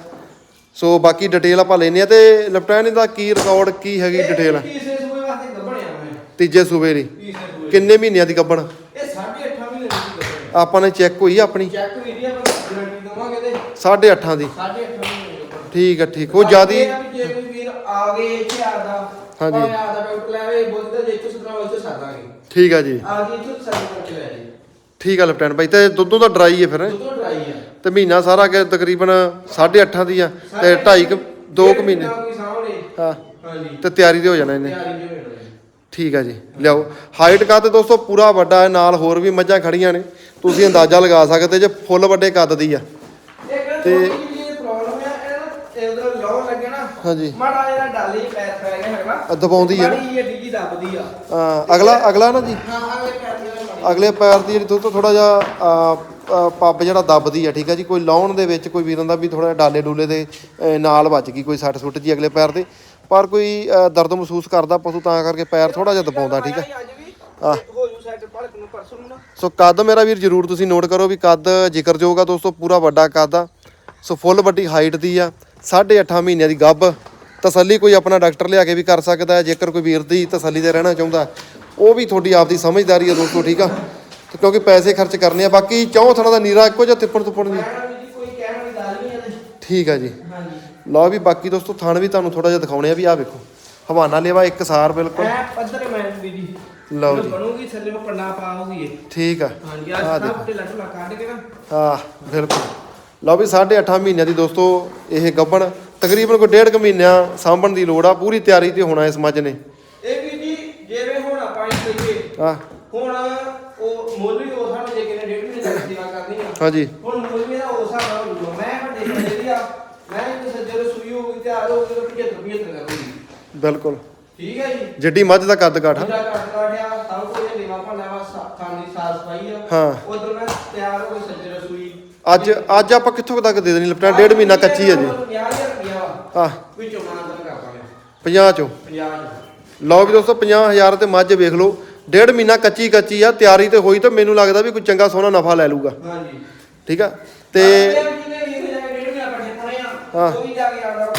ਸੋ ਬਾਕੀ ਡਿਟੇਲ ਆਪਾਂ ਲੈਨੇ ਆ ਤੇ ਲੈਫਟੈਂਟ ਦਾ ਕੀ ਰਿਕਾਰਡ ਕੀ ਹੈਗੀ ਡਿਟੇਲ ਤੀਸਰੇ ਸੂਏ ਵਾਸਤੇ ਗੱਭਣਿਆ ਮੈਂ। ਤੀਜੇ ਸੂਬੇ ਦੀ। ਕਿੰਨੇ ਮਹੀਨਿਆਂ ਦੀ ਗੱਬਣ? ਇਹ 8.5 ਮਹੀਨੇ ਦੀ ਗੱਭਣਿਆ ਆਪਾਂ ਨੇ ਚੈੱਕ ਹੋਈ ਆਪਣੀ? ਚੈੱਕ ਵੀਡੀਓ ਆਪਾਂ ਗਰੰਟੀ ਦਵਾਂਗੇ ਤੇ। 8.5 ਦੀ। 8.5 ਮਹੀਨੇ ਦੀ ਗੱਭਣ ਠੀਕ ਹੈ ਠੀਕ। ਉਹ ਜਿਆਦੀ ਆ ਜੇ ਕੋਈ ਵੀਰ ਆ ਗਏ ਹਾਂਜੀ। ਡਾਕਟਰ ਬੋਲਦਾ ਜੇ ਸਾਦਾਂਗੇ ਠੀਕ ਆ ਜੀ। ਆ ਜੀ ਇੱਥੇ ਸੈੱਟ ਕਰਕੇ ਲੈ ਜੀ ਠੀਕ ਆ ਲੈਫਟੈਂਟ ਬਾਈ ਤੇ ਦੁੱਧੋਂ ਦਾ ਡਰਾਈ ਹੈ ਫਿਰ? ਦੁੱਧੋਂ ਡਰਾਈ ਆ। ਤੇ ਮਹੀਨਾ ਸਾਰਾ ਕਿ ਤਕਰੀਬਨ 8.5 ਦੀ ਆ ਤੇ 2.5 2 ਕੁ ਮਹੀਨੇ। ਹਾਂ ਹਾਂਜੀ। ਤੇ ਤਿਆਰੀ ਤੇ ਹੋ ਜਾਣਾ ਇਹਨੇ। ਤਿਆਰੀ ਠੀਕ ਆ ਜੀ। ਲਿਆਓ। ਹਾਈਟ ਕੱਦ ਦੋਸਤੋ ਪੂਰਾ ਵੱਡਾ ਹੈ ਨਾਲ ਹੋਰ ਵੀ ਮੱਝਾਂ ਖੜੀਆਂ ਨੇ। ਤੁਸੀਂ ਅੰਦਾਜ਼ਾ ਲਗਾ ਸਕਦੇ ਜੇ ਫੁੱਲ ਵੱਡੇ ਕੱਦ ਦੀ ਆ। ਇਹ ਤੇ- ਹੈ ਇਹ ਨਾ ਨਾ ਹਾਂਜੀ। ਮਾੜਾ ਜਿਹੜਾ ਡਾਲੀ ਪੈਰ ਪੈ ਗਿਆ ਹੈਗਾ ਅ, ਦਬਾਉਂਦੀ ਆ ਨਾ। ਮਾੜੀ ਜਿਹੀ ਡਿੱਗੀ ਦੱਬਦੀ ਆ। ਹਾਂ, ਅਗਲਾ ਅਗਲਾ ਨਾ ਜੀ। ਹਾਂ ਅਗਲੇ ਪੈਰ ਦੀ ਮਾੜੀ ਅਗਲੇ ਪੈਰ ਦੀ ਜਿਹੜੀ ਦੋਸਤੋ ਥੋੜਾ ਜਿਹਾ ਪੱਬ ਜਿਹੜਾ ਦੱਬਦੀ ਆ ਠੀਕ ਆ ਜੀ। ਕੋਈ ਲਾਉਣ ਦੇ ਵਿੱਚ ਕੋਈ ਵੀਰਾਂ ਦਾ ਵੀ ਥੋੜਾ ਡਾਲੇ ਡੂਲੇ ਦੇ ਨਾਲ ਵੱਜ ਗਈ ਕੋਈ ਸੱਟ ਸੁੱਟ ਜੀ ਅਗਲੇ ਪੈਰ ਦੇ। ਪਰ ਕੋਈ ਅ, ਦਰਦ ਮਹਿਸੂਸ ਕਰਦਾ ਪਸ਼ੂ ਤਾਂ ਕਰਕੇ ਪੈਰ ਥੋੜਾ ਜਿਹਾ ਦਬਾਉਂਦਾ ਠੀਕ ਅੱਜ ਵੀ। ਤੇ ਹੋ ਜੂ ਸੈਟ ਭਲਕ ਨੂੰ ਪਰਸੋਂ ਨੂੰ ਨਾ। ਸੋ ਕੱਦ ਮੇਰਾ ਵੀਰ ਜਰੂਰ ਤੁਸੀਂ ਨੋਟ ਕਰੋ ਵੀ ਕੱਦ ਜ਼ਿਕਰਯੋਗ ਆ ਦੋਸਤੋ ਪੂਰਾ ਵੱਡਾ ਕੱਦ ਆ। ਸੋ ਫੁੱਲ ਵੱਡੀ ਹਾਈਟ ਦੀ ਆ 8.5 ਮਹੀਨਿਆਂ ਦੀ ਗੱਭ। ਤਸੱਲੀ ਕੋਈ ਆਪਣਾ ਡਾਕਟਰ ਲਿਆ ਕੇ ਵੀ ਕਰ ਸਕਦਾ ਹੈ ਜੇਕਰ ਕੋਈ ਵੀਰ ਦੀ ਤਸੱਲੀ ਤੇ ਰਹਿਣਾ ਚਾਹੁੰਦਾ ਉਹ ਵੀ ਤੁਹਾਡੀ ਆਪਦੀ ਸਮਝਦਾਰੀ ਆ ਦੋਸਤੋ ਠੀਕ ਆ? ਤੇ ਕਿਉਂਕਿ ਪੈਸੇ ਖਰਚ ਕਰਨੇ ਆ ਬਾਕੀ ਚੌਂ ਥਣਾ ਦਾ ਨੀਰਾ ਇੱਕੋ ਜਿਹਾ ਤਿੱਪਣ ਤੁੱਪਣ ਦੀ ਕਹਿਣਾ ਵੀ ਜੀ ਕੋਈ ਕਹਿਣ ਵਾਲੀ ਗੱਲ ਨਹੀਂ ਹੈ ਠੀਕ ਆ ਜੀ। ਹਾਂਜੀ। ਲਓ ਵੀ ਬਾਕੀ ਦੋਸਤੋ ਥਣ ਵੀ ਤੁਹਾਨੂੰ ਥੋੜਾ ਜਿਹਾ ਦਿਖਾਉਣੇ ਆ ਵੀ ਆਹ ਵੇਖੋ। ਹਵਾਨਾ ਲੇਵਾ ਇੱਕ ਸਾਰ ਬਿਲਕੁਲ। ਐ ਪੱਧਰ ਮੈਂ ਵੀ ਜੀ। ਲਓ ਜੀ। ਬਣੂਗੀ ਥੱਲੇ ਨੂੰ ਪੰਡਾ ਪਾਉਗੀ ਇਹ। ਠੀਕ ਆ। ਹਾਂਜੀ ਆਹ ਆ ਦੇਖੋ। ਸਭ ਤੇ ਲੱਟ ਲਾ ਕੱਢ ਕੇ ਨਾ। ਹਾਂ ਬਿਲਕੁਲ। ਲਓ ਵੀ 8.5 ਮਹੀਨਿਆਂ ਦੀ ਦੋਸਤੋ ਇਹ ਗੱਬਣ ਤਕਰੀਬਨ ਕੋਈ ਡੇਢ ਕੁ ਮਹੀਨਿਆਂ ਸਾਂਭਣ ਦੀ ਲੋੜ ਆ ਪੂਰੀ ਤਿਆਰੀ ਤੇ ਹੋਣਾ ਇਸ ਮੱਝ ਨੇ। ਇਹ ਵੀ ਜੀ ਜਿਵੇਂ ਹੁਣ ਆਪਾਂ ਇਹ ਕਹੀਏ ਆ ਹੁਣ ਉਹ ਮੁੱਲ ਉਹ ਸਾਨੂੰ ਜੇ ਕਿਨੇ ਡੇਢ ਮਹੀਨੇ ਤੱਕ ਹਾਂਜੀ। ਹੁਣ ਮੁੱਲ ਮੇਰਾ ਉਸ ਹਿਸਾਬ ਨਾਲ ਹੋਊਗਾ। ਮੈਂ ਵੱਡੇ ਸੱਜੇ ਦੀ ਆ ਮੈਂ ਇੱਕ ਸੱਜੇ ਨੂੰ ਸੂਈ ਹੋਊਗੀ ਤਿਆਰ ਹੋਊਗੀ ਤਾਂ 75 75 ਕਰੂਗੀ ਬਿਲਕੁਲ। ਠੀਕ ਹੈ ਜੀ? ਜਿੱਡੀ ਮੱਝ ਦਾ ਕੱਦ ਕਾਠ ਆ। ਜਿਹੜਾ ਕੱਟ ਕਾਟਿਆ ਸਭ ਕੁਝ ਨੀਵਾ ਭਾਂਡਾ ਵਾ ਸਾ- ਖਾਣ ਦੀ ਸਾਫ਼ ਸਫ਼ਾਈ ਆ। ਹਾਂ। ਉਧਰ ਮੈਂ ਤਿਆਰ ਹੋ ਕੇ ਸੱਜੇ ਰਸੂਈ। ਅੱਜ ਅੱਜ ਆਪਾਂ ਕਿੱਥੋਂ ਕੁ ਤੱਕ ਦੇ ਦੇਣੀ ਲਪਟਾ ਡੇਢ ਮਹੀਨਾ ਕੱਚੀ ਹੈ ਜੀ। 50000 ਰੁਪਇਆ ਵਾ। ਆ ਵਿੱਚੋਂ ਮਾਨਦਨ ਕਰ ਪਾਂਗੇ। 50 ਚੋਂ। 50 ਚ ਲਓ ਵੀ ਦੋਸਤੋ 50000 ਤੇ ਮੱਝ ਵੇਖ ਲਓ। ਡੇਢ ਮਹੀਨਾ ਕੱਚੀ ਕੱਚੀ ਆ ਤਿਆਰੀ ਤੇ ਹੋਈ ਤਾਂ ਮੈਨੂੰ ਲੱਗਦਾ ਵੀ ਕੋਈ ਚੰਗਾ ਸੋਹਣਾ ਨਫਾ ਲੈ ਲੂਗਾ ਹਾਂਜੀ। ਠੀਕ ਆ? ਤੇ ਹਾਂ। ਉਹ ਵੀ ਜਾ ਕੇ ਆਉਂਦਾ।